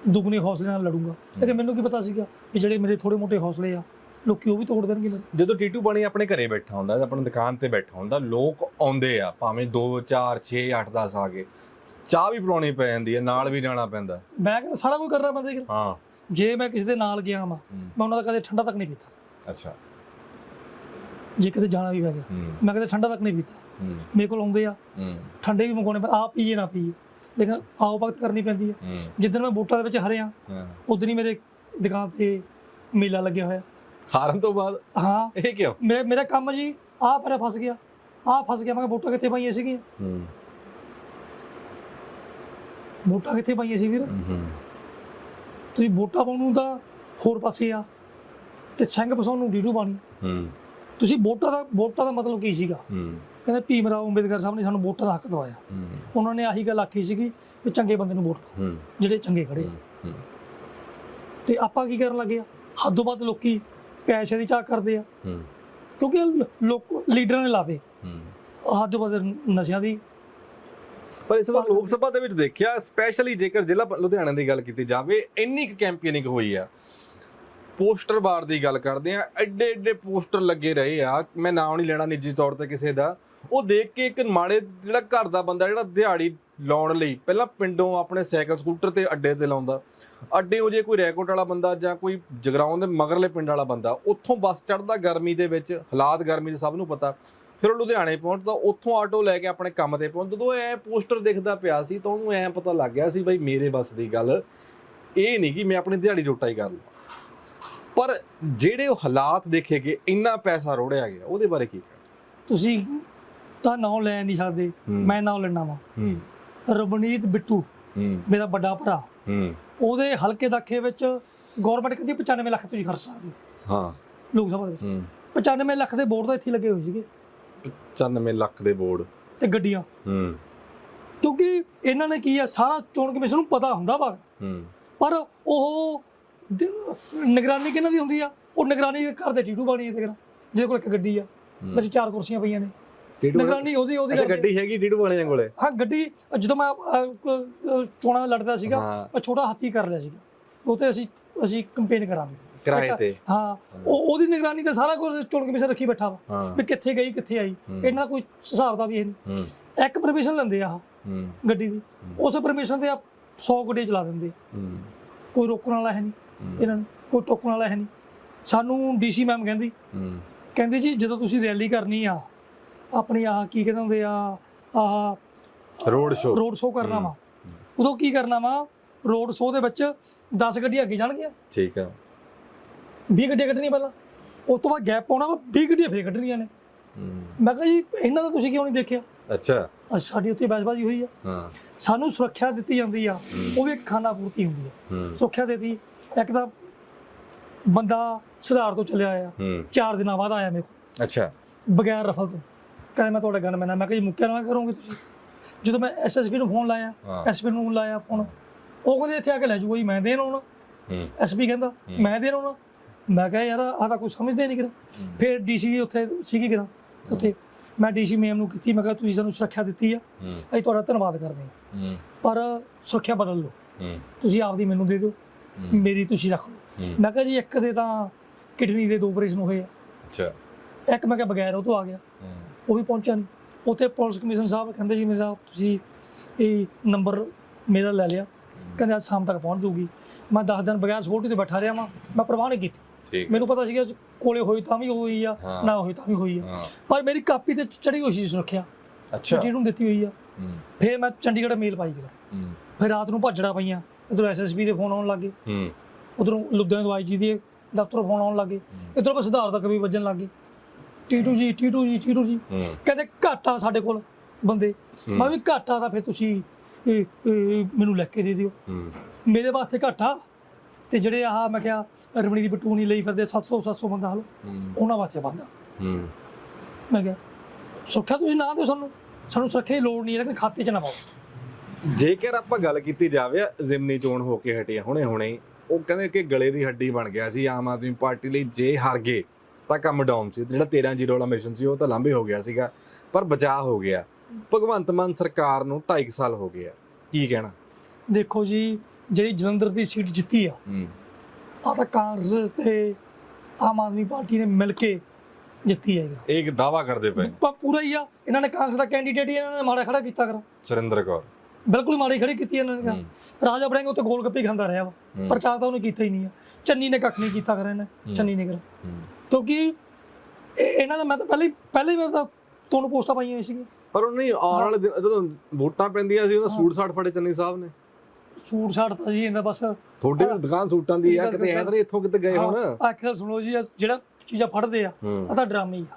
ਦੁੱਗਣੇ ਹੌਸਲੇ ਨਾਲ ਲੜੂੰਗਾ। ਲੇਕਿਨ ਮੈਨੂੰ ਕੀ ਪਤਾ ਸੀਗਾ ਵੀ ਜਿਹੜੇ ਮੇਰੇ ਥੋੜੇ ਮੋਟੇ ਹੌਸਲੇ ਆ ਲੋਕੀ ਉਹ ਵੀ ਤੋੜ ਦੇਣਗੇ ਜਦੋਂ ਟੀਟੂ ਬਣੀ ਆਪਣੇ ਘਰੇ ਬੈਠਾ ਹੁੰਦਾ ਆਪਣੀ ਦੁਕਾਨ ਤੇ ਬੈਠਾ ਹੁੰਦਾ ਲੋਕ ਆਉਂਦੇ ਆ ਭਾਵੇਂ 2 4 6 8 10 ਆ ਗਏ। ਚਾਹ ਵੀ ਪਿਲਾਉਣੀ ਪੈ ਜਾਂਦੀ ਹੈ ਨਾਲ ਵੀ ਜਾਣਾ ਪੈਂਦਾ। ਮੈਂ ਕਹਿੰਦਾ ਸਾਰਾ ਕੁਝ ਕਰਨਾ ਪੈਂਦਾ ਕਿ ਹਾਂ। ਜੇ ਮੈਂ ਕਿਸੇ ਦੇ ਨਾਲ ਗਿਆ ਹੂੰ, ਮੈਂ ਉਹਨਾਂ ਦਾ ਕਦੇ ਠੰਡਾ ਤੱਕ ਨਹੀਂ ਪੀਤਾ। ਅੱਛਾ। ਜੇ ਕਿਤੇ ਜਾਣਾ ਵੀ ਪੈ ਗਿਆ ਮੈਂ ਕਦੇ ਠੰਡਾ ਤੱਕ ਨਹੀਂ ਪੀਤਾ ਮੇਰੇ ਕੋਲ ਆਉਂਦੇ ਆ। ਠੰਡੇ ਵੀ ਮੰਗਾਉਣੇ ਪੈ ਆਪ ਪੀਏ ਨਾ ਪੀਏ। ਲੇਕਿਨ ਆਓ ਵਕਤ ਕਰਨੀ ਪੈਂਦੀ ਹੈ। ਜਿੱਦਣ ਮੈਂ ਵੋਟਾਂ ਦੇ ਵਿੱਚ ਹਰਿਆ। ਉਦੋਂ ਹੀ। ਮੇਰੇ ਦੁਕਾਨ ਤੇ ਮੇਲਾ ਲੱਗਿਆ ਹੋਇਆ। ਹਾਰਨ ਤੋਂ ਬਾਅਦ? ਹਾਂ। ਇਹ ਕਿਉਂ? ਮੇਰੇ ਮੇਰਾ ਕੰਮ ਜੀ ਆਹ ਪਰ ਫਸ ਗਿਆ। ਆਹ ਫਸ ਗਿਆ। ਮੈਂ ਵੋਟਾਂ ਕਿੱਥੇ ਪਾਈਆਂ ਸੀਗੀਆਂ? ਹੂੰ। ਵੋਟਾਂ ਕਿੱਥੇ ਪਾਈਆਂ ਸੀ ਵੀਰ? ਹੂੰ। ਤੁਸੀਂ ਵੋਟਾਂ ਪਾਉਣ ਨੂੰ ਤਾਂ ਹੋਰ ਪਾਸੇ ਆ। ਤੇ ਸਿੰਘ ਬਸਾਉਣ ਨੂੰ ਡੀਡੂ ਬਾਣੀ ਹੂੰ। ਤੁਸੀਂ ਵੋਟਾਂ ਦਾ ਵੋਟਾਂ ਦਾ ਮਤਲਬ ਕੀ ਸੀਗਾ? ਕਹਿੰਦੇ ਭੀਮ ਰਾਓ ਅੰਬੇਦਕਰ ਸਾਹਿਬ ਨੇ ਸਾਨੂੰ ਵੋਟਾਂ ਦਾ ਹੱਕ ਦਵਾਇਆ। ਉਹਨਾਂ ਨੇ ਆਹੀ ਗੱਲ ਆਖੀ ਸੀਗੀ ਵੀ ਚੰਗੇ ਬੰਦੇ ਨੂੰ ਵੋਟ ਪਾਓ ਜਿਹੜੇ ਚੰਗੇ ਖੜੇ ਤੇ ਆਪਾਂ ਕੀ ਕਰਨ ਲੱਗੇ ਆ? ਹੱਦੋਂ ਵੱਧ ਲੋਕੀ ਪੈਸੇ ਦੀ ਚਾਹ ਕਰਦੇ ਆ। ਕਿਉਂਕਿ ਲੋਕ ਲੀਡਰਾਂ ਨੇ ਲਾਤੇ। ਹੂੰ। ਹੱਦੋਂ ਵੱਧ ਨਸ਼ਿਆਂ ਦੀ। ਪਰ ਇਸ ਵਾਰ ਲੋਕ ਸਭਾ ਦੇ ਵਿੱਚ ਦੇਖਿਆ ਸਪੈਸ਼ਲੀ ਜੇਕਰ ਜ਼ਿਲ੍ਹਾ ਲੁਧਿਆਣਾ ਦੀ ਗੱਲ ਕੀਤੀ ਜਾਵੇ ਇੰਨੀ ਕੁ ਕੈਂਪੇਨਿੰਗ ਹੋਈ ਆ। ਪੋਸਟਰ ਬਾਰ ਦੀ ਗੱਲ ਕਰਦੇ ਆ, ਐਡੇ ਐਡੇ ਪੋਸਟਰ ਲੱਗੇ ਰਹੇ ਆ, ਮੈਂ ਨਾਮ ਨਹੀਂ ਲੈਣਾ ਨਿੱਜੀ ਤੌਰ ਤੇ ਕਿਸੇ ਦਾ। ਉਹ ਦੇਖ ਕੇ ਇੱਕ ਮਾੜੇ, ਜਿਹੜਾ ਘਰ ਦਾ ਬੰਦਾ, ਜਿਹੜਾ ਦਿਹਾੜੀ ਲਾਉਣ ਲਈ, ਪਹਿਲਾਂ ਪਿੰਡੋਂ ਆਪਣੇ ਸਾਈਕਲ, ਸਕੂਟਰ ਤੇ ਅੱਡੇ ਤੇ ਲਾਉਂਦਾ। ਅੱਡੇ ਹੋ ਜੇ ਕੋਈ ਰੈਕੋਟ ਵਾਲਾ ਬੰਦਾ ਜਾਂ ਕੋਈ ਜਗਰਾਉਂ ਦੇ ਮਗਰਲੇ ਪਿੰਡ ਵਾਲਾ ਬੰਦਾ, ਉੱਥੋਂ ਬੱਸ ਚੜਦਾ ਗਰਮੀ ਦੇ ਵਿੱਚ, ਹਾਲਾਤ ਗਰਮੀ ਦੇ ਸਭ ਨੂੰ ਪਤਾ। ਫਿਰ ਉਹ ਲੁਧਿਆਣੇ ਪਹੁੰਚਦਾ, ਉੱਥੋਂ ਆਟੋ ਲੈ ਕੇ ਆਪਣੇ ਕੰਮ ਤੇ ਪਹੁੰਚ ਜਦੋਂ ਐ ਪੋਸਟਰ ਦਿਖਦਾ ਪਿਆ ਸੀ, ਤਾਂ ਉਹਨੂੰ ਐ ਪਤਾ ਲੱਗ ਗਿਆ ਸੀ, ਬਈ ਮੇਰੇ ਬੱਸ ਦੀ ਗੱਲ, ਇਹ ਨਹੀਂ ਕਿ ਮੈਂ ਆਪਣੀ ਦਿਹਾੜੀ ਰੋਟਾ ਹੀ ਕਰ ਲਵਾਂ। ਪਰ ਜਿਹੜੇ ਉਹ ਹਾਲਾਤ ਦੇਖੇ ਗਏ ਇੰਨਾ ਪੈਸਾ ਰੋੜਿਆ ਗਿਆ ਉਹਦੇ ਬਾਰੇ ਕੀ ਤੁਸੀਂ ਤਾਂ ਨਾਮ ਲੈ ਨਹੀਂ ਸਕਦੇ। ਮੈਂ ਨਾਮ ਲੈਣਾ ਵਾ। ਰਵਨੀਤ ਬਿੱਟੂ ਮੇਰਾ ਵੱਡਾ ਭਰਾ। ਉਹਦੇ ਹਲਕੇ ਦਾਖੇ ਵਿੱਚ ਗਵਰਨਮੈਂਟ ਕਹਿੰਦੀ 95 ਲੱਖ ਤੁਸੀਂ ਖਰਚ ਸਕਦੇ ਹੋ। ਲੋਕ ਸਭਾ ਦੇ ਵਿੱਚ। ਹੂੰ। 95 ਲੱਖ ਦੇ ਵੋਟ ਤਾਂ ਇੱਥੇ ਲੱਗੇ ਹੋਏ ਸੀਗੇ। 95 ਲੱਖ ਦੇ ਬੋਰਡ। ਤੇ ਗੱਡੀਆਂ। ਹੂੰ। ਕਿਉਂਕਿ ਇਹਨਾਂ ਨੇ ਕੀ ਆ ਸਾਰਾ ਚੋਣ ਕਮਿਸ਼ਨ ਨੂੰ ਪਤਾ ਹੁੰਦਾ ਵਾ। ਪਰ ਉਹ ਨਿਗਰਾਨੀ ਕਿਹਨਾਂ ਦੀ ਹੁੰਦੀ ਆ? ਉਹ ਨਿਗਰਾਨੀ ਘਰ ਦੇ ਟੀਟੂ ਬਾਣੀ ਤੇ ਕਰਾਂ ਜਿਹਦੇ ਕੋਲ ਇੱਕ ਗੱਡੀ ਆ। ਵਿੱਚ ਚਾਰ ਕੁਰਸੀਆਂ ਪਈਆਂ ਨੇ। ਨਿਗਰਾਨੀ ਉਹਦੀ ਉਹਦੀ ਅੱਛਾ ਕਰਕੇ- ਗੱਡੀ ਹੈਗੀ ਡੀਡੂ ਵਾਲਿਆਂ ਕੋਲੇ? ਹਾਂ ਗੱਡੀ ਜਦੋਂ ਮੈਂ ਅਹ, ਕ- ਅਹ, ਚੋਣਾਂ ਲੜਦਾ ਸੀਗਾ ਹਾਂ। ਮੈਂ ਛੋਟਾ ਹਾਥੀ ਕਰ ਲਿਆ ਸੀਗਾ। ਉਹ ਤੇ ਅਸੀਂ ਅਸੀਂ ਕੰਪੇਨ ਕਰਾਂਗੇ। ਕਿਰਾਏ ਇੱਕ- ਤੇ ਹਾਂ। ਉਹ ਉਹਦੀ ਨਿਗਰਾਨੀ ਤੇ ਸਾਰਾ ਕੁਝ ਚੋਣ ਕਮਿਸ਼ਨ ਰੱਖੀ ਬੈਠਾ ਵਾ ਹਾਂ। ਵੀ ਕਿੱਥੇ ਗਈ ਕਿੱਥੇ ਆਈ। ਇਹਨਾਂ ਦਾ ਕੋਈ ਹਿਸਾਬ ਦਾ ਵੀ ਇਹ ਨਹੀਂ। ਹੂੰ। ਇੱਕ ਪਰਮਿਸ਼ਨ ਲੈਂਦੇ ਆ ਆਹ ਹੂੰ। ਗੱਡੀ ਦੀ। ਉਸੇ ਪਰਮਿਸ਼ਨ ਤੇ ਆ 100 ਗੱਡੀ ਚਲਾ ਦਿੰਦੇ। ਹੂੰ। ਕੋਈ ਰੋਕਣ ਵਾਲਾ ਹੈ ਨਹੀਂ। ਇਹਨਾਂ ਨੂੰ ਕੋਈ ਟੋਕਣ ਵਾਲਾ ਹੈ ਨਹੀਂ। ਸਾਨੂੰ ਡੀਸੀ ਮੈਮ ਕਹਿੰਦੀ ਹੂੰ। ਕਹਿੰਦੀ ਜੀ ਜਦੋਂ ਤੁਸੀਂ ਰੈਲੀ ਕਰਨੀ ਆ ਆਪਣੀ ਆਹ ਕੀ ਕਹਿੰਦੇ ਹੁੰਦੇ ਆ ਆਹ ਰੋਡ ਸ਼ੋ ਰੋਡ ਸ਼ੋਅ ਕਰਨਾ ਵਾ। ਉਦੋਂ ਕੀ ਕਰਨਾ ਵਾ? ਰੋਡ ਸ਼ੋਅ ਦੇ ਵਿੱਚ 10 ਗੱਡੀਆਂ ਅੱਗੇ ਜਾਣਗੀਆਂ। ਠੀਕ ਆ। 20 ਗੱਡੀਆਂ ਕੱਢਣੀਆਂ ਪਹਿਲਾਂ। ਉਸ ਤੋਂ ਬਾਅਦ ਗੈਪ ਪਾਉਣਾ ਵਾ 20 ਗੱਡੀਆਂ ਫੇਰ ਕੱਢਣੀਆਂ ਨੇ। ਮੈਂ ਕਿਹਾ ਜੀ ਇਹਨਾਂ ਦਾ ਤੁਸੀਂ ਕਿਉਂ ਨਹੀਂ ਦੇਖਿਆ? ਅੱਛਾ। ਸਾਡੀ ਉੱਥੇ ਬੈਸਬਾਜ਼ੀ ਹੋਈ ਆ। ਹਾਂ। ਸਾਨੂੰ ਸੁਰੱਖਿਆ ਦਿੱਤੀ ਜਾਂਦੀ ਆ। ਉਹ ਵੀ ਇੱਕ ਖਾਨਾ ਪੂਰਤੀ ਹੁੰਦੀ ਆ। ਸੁਰੱਖਿਆ ਦਿੱਤੀ। ਇੱਕ ਤਾਂ ਬੰਦਾ ਸੁਧਾਰ ਤੋਂ ਚੱਲਿਆ ਆ ਹੂੰ। ਚਾਰ ਦਿਨਾਂ ਬਾਅਦ ਆਇਆ ਮੇਰੇ ਕੋਲ। ਅੱਛਾ। ਬਗੈਰ ਰਫਲ ਤੋਂ। ਕਹਿੰਦਾ ਮੈਂ ਤੁਹਾਡਾ ਗਨ ਮੈਨਾ ਮੈਂ ਕਿਹਾ ਜੀ ਮੁੱਕਿਆ ਨਾ ਕਰੋਗੇ ਤੁਸੀਂ। ਜਦੋਂ ਮੈਂ ਐਸਐਸਪੀ ਨੂੰ ਫੋਨ ਲਾਇਆ ਹਾਂ। ਐਸਪੀ ਨੂੰ ਲਾਇਆ ਫੋਨ ਉਹ ਕਹਿੰਦੇ ਇੱਥੇ ਆ ਕੇ ਲੈ ਜਾਊਗਾ ਜੀ ਮੈਂ ਦੇਣ ਆਉਣਾ। ਹੂੰ। ਐਸਪੀ ਕਹਿੰਦਾ ਮੈਂ ਦੇਣ ਆਉਣਾ। ਮੈਂ ਕਿਹਾ ਯਾਰ ਆਹ ਤਾਂ ਕੁਝ ਸਮਝਦੇ ਨਹੀਂ ਕਿਰਾ ਫਿਰ ਡੀਸੀ ਉੱਥੇ ਸੀਗੀ ਕਿਰਾ ਉੱਥੇ। ਮੈਂ ਡੀਸੀ ਮੈਮ ਨੂੰ ਕੀਤੀ ਮੈਂ ਕਿਹਾ ਤੁਸੀਂ ਸਾਨੂੰ ਸੁਰੱਖਿਆ ਦਿੱਤੀ ਆ। ਹੂੰ। ਅਸੀਂ ਤੁਹਾਡਾ ਧੰਨਵਾਦ ਕਰਦੇ ਹਾਂ। ਹੂੰ। ਪਰ ਸੁਰੱਖਿਆ ਬਦਲ ਲਓ। ਹੂੰ। ਤੁਸੀਂ ਆਪਦੀ ਮੈਨੂੰ ਦੇ ਦਿਓ। ਮੇਰੀ ਤੁਸੀਂ ਰੱਖ ਲਓ। ਮੈਂ ਕਿਹਾ ਜੀ ਇੱਕ ਦੇ ਤਾਂ ਕਿਡਨੀ ਦੇ ਦੋ ਆਪਰੇਸ਼ਨ ਹੋਏ ਆ। ਅੱਛਾ। ਇੱਕ ਮੈਂ ਕਿਹਾ ਬਗੈਰ ਉਹ ਤੋਂ ਆ ਗਿਆ। ਉਹ ਵੀ ਪਹੁੰਚਿਆ ਨਹੀਂ। ਉੱਥੇ ਪੁਲਿਸ ਕਮਿਸ਼ਨ ਸਾਹਿਬ ਕਹਿੰਦੇ ਜੀ ਮੇਰਾ ਤੁਸੀਂ ਇਹ ਨੰਬਰ ਮੇਰਾ ਲੈ ਲਿਆ। ਕਹਿੰਦੇ ਅੱਜ ਸ਼ਾਮ ਤੱਕ ਪਹੁੰਚ ਜਾਊਗੀ। ਮੈਂ 10 ਦਿਨ ਬਗੈਰ ਸਕਿਉਰਟੀ ਤੇ ਬੈਠਾ ਰਿਹਾ ਵਾਂ। ਮੈਂ ਪ੍ਰਵਾਹ ਨਹੀਂ ਕੀਤੀ। ਮੈਨੂੰ ਪਤਾ ਸੀਗਾ ਕੋਲੇ ਹੋਈ ਤਾਂ ਵੀ ਹੋਈ ਆ। ਨਾ ਹੋਈ ਤਾਂ ਵੀ ਹੋਈ ਆ। ਪਰ ਮੇਰੀ ਕਾਪੀ ਤੇ ਚੜੀ ਹੋਈ ਸੀ ਸੁਰੱਖਿਆ। ਅੱਛਾ। ਚਿੱਠੀ ਨੂੰ ਦਿੱਤੀ ਹੋਈ ਆ। ਫਿਰ ਮੈਂ ਚੰਡੀਗੜ੍ਹ ਮੇਲ ਪਾਈ ਗਿਆ ਫਿਰ ਰਾਤ ਨੂੰ ਭੱਜੜਾ ਪਈਆਂ। ਇਧਰੋਂ ਐਸਐਸਬੀ ਦੇ ਫੋਨ ਆਉਣ ਲੱਗੇ। ਹੂੰ। ਉਧਰੋਂ ਲੁਧਿਆਣੇ ਤੋਂ ਆਈਜੀ ਦੇ ਦਫ਼ਤਰੋਂ ਫੋਨ ਆਉਣ ਲੱਗੇ। ਇਧਰੋਂ ਬਸ ਸੁਧਾਰ ਤੱਕ ਵੀ ਵੱਜਣ ਲੱਗੇ ਟੀਟੂ ਜੀ ਟੀਟੂ ਜੀ ਟੀਟੂ ਜੀ ਕਹਿੰਦੇ ਘਾਟਾ ਸਾਡੇ ਕੋਲ ਬੰਦੇ। ਮੈਂ ਵੀ ਘਾਟਾ ਤਾਂ ਫਿਰ ਤੁਸੀਂ ਮੈਨੂੰ ਲੈ ਕੇ ਦੇ ਦਿਓ। ਮੇਰੇ ਵਾਸਤੇ ਘਾਟਾ। ਤੇ ਜਿਹੜੇ ਆਹ ਮੈਂ ਕਿਹਾ ਰਮਣੀ ਦੀ ਬਟੂਣੀ ਲਈ ਫਿਰਦੇ 700 700 ਬੰਦਾ ਹਲੋ। ਉਹਨਾਂ ਵਾਸਤੇ ਬੰਦਾ ਮੈਂ ਕਿਹਾ ਸੁੱਖਿਆ ਤੁਸੀਂ ਨਾ ਦਿਓ ਸਾਨੂੰ। ਸਾਨੂੰ ਸੁਰੱਖਿਆ ਦੀ ਲੋੜ ਨਹੀਂ ਹੈ ਲੇਕਿਨ ਖਾਤੇ 'ਚ ਨਾ ਪਾਓ। ਜੇਕਰ ਆਪਾਂ ਗੱਲ ਕੀਤੀ ਜਾਵੇ ਜ਼ਿਮਨੀ ਚੋਣ ਹੋ ਕੇ ਹਟੀ ਆ ਹੁਣੇ ਹੁਣੇ ਉਹ ਕਹਿੰਦੇ ਕਿ ਗਲੇ ਦੀ ਹੱਡੀ ਬਣ ਗਿਆ ਸੀ ਆਮ ਆਦਮੀ ਪਾਰਟੀ ਲਈ ਜੇ ਹਾਰ ਗਏ ਤਾਂ ਕੰਮ ਡਾਊਨ ਸੀ। ਜਿਹੜਾ 13 ਜ਼ੀਰੋ ਵਾਲਾ ਮਿਸ਼ਨ ਸੀ ਉਹ ਤਾਂ ਲਾਂਭੇ ਹੋ ਗਿਆ ਸੀਗਾ ਪਰ ਬਚਾਅ ਹੋ ਗਿਆ। ਭਗਵੰਤ ਮਾਨ ਸਰਕਾਰ ਨੂੰ 2.5 ਸਾਲ ਹੋ ਗਏ ਆ। ਕੀ ਕਹਿਣਾ? ਦੇਖੋ ਜੀ ਜਿਹੜੀ ਜਲੰਧਰ ਦੀ ਸੀਟ ਜਿੱਤੀ ਆ ਆ ਤਾਂ ਕਾਂਗਰਸ ਤੇ ਆਮ ਆਦਮੀ ਪਾਰਟੀ ਨੇ ਮਿਲ ਕੇ ਜਿੱਤੀ ਹੈ ਇਹ ਇੱਕ ਦਾਵਾ ਕਰਦੇ ਪਏ। ਪੂਰਾ ਹੀ ਆ ਇਹਨਾਂ ਨੇ ਕਾਂਗਰਸ ਦਾ ਕੈਂਡੀਡੇਟ ਹੀ ਇਹਨਾਂ ਨੇ ਮਾੜਾ ਖੜਾ ਕੀਤਾ ਕਰ। ਸੁਰਿੰਦਰ ਕੌਰ। ਬਿਲਕੁਲ ਮਾੜੀ ਖੜੀ ਕੀਤੀ ਇਹਨਾਂ ਨੇ ਰਾਜਾ ਬੜਿੰਗ ਉੱਤੇ ਗੋਲ ਗੱਪੇ ਖਾਂਦਾ ਰਿਹਾ ਵਾ। ਪ੍ਰਚਾਰ ਤਾਂ ਉਹਨੇ ਕੀਤਾ ਹੀ ਨਹੀਂ ਆ। ਚੰਨੀ ਨੇ ਕੱਖ ਨਹੀਂ ਕੀਤਾ ਕਰ ਇਹਨੇ। ਚੰਨੀ ਨੇ ਕਰ ਕਿਉਂਕਿ ਇਹ- ਇਹਨਾਂ ਦਾ ਮੈਂ ਤਾਂ ਪਹਿਲੇ ਪਹਿਲੇ ਮੈਂ ਤਾਂ ਤੁਹਾਨੂੰ ਪੋਸਟਾਂ ਪਾਈਆਂ ਹੋਈ ਸੀਗੀਆਂ। ਪਰ ਉਹ ਨਹੀਂ ਆਉਣ ਵਾਲੇ ਦਿਨ ਜਦੋਂ ਵੋਟਾਂ ਪੈਂਦੀਆਂ ਸੀ ਉਹਦਾ ਸੂਟ ਸਾਟ ਫੜੇ ਚੰਨੀ ਸਾਹਿਬ ਨੇ। ਸੂਟ ਸਾਟ ਤਾਂ ਜੀ ਇਹਦਾ ਬਸ ਤੁਹਾਡੀ ਵੀ ਦੁਕਾਨ ਸੂਟਾਂ ਦੀ ਆ ਕਿਤੇ ਐ ਤਾਂ ਇੱਥੋਂ ਕਿਤੇ ਗਏ ਹੁਣ। ਆਖਰ ਸੁਣੋ ਜੀ ਜਿਹੜਾ ਚੀਜ਼ਾਂ ਫੜਦੇ ਆ ਹੂੰ। ਆ ਤਾਂ ਡਰਾਮੇ ਹੀ ਆ।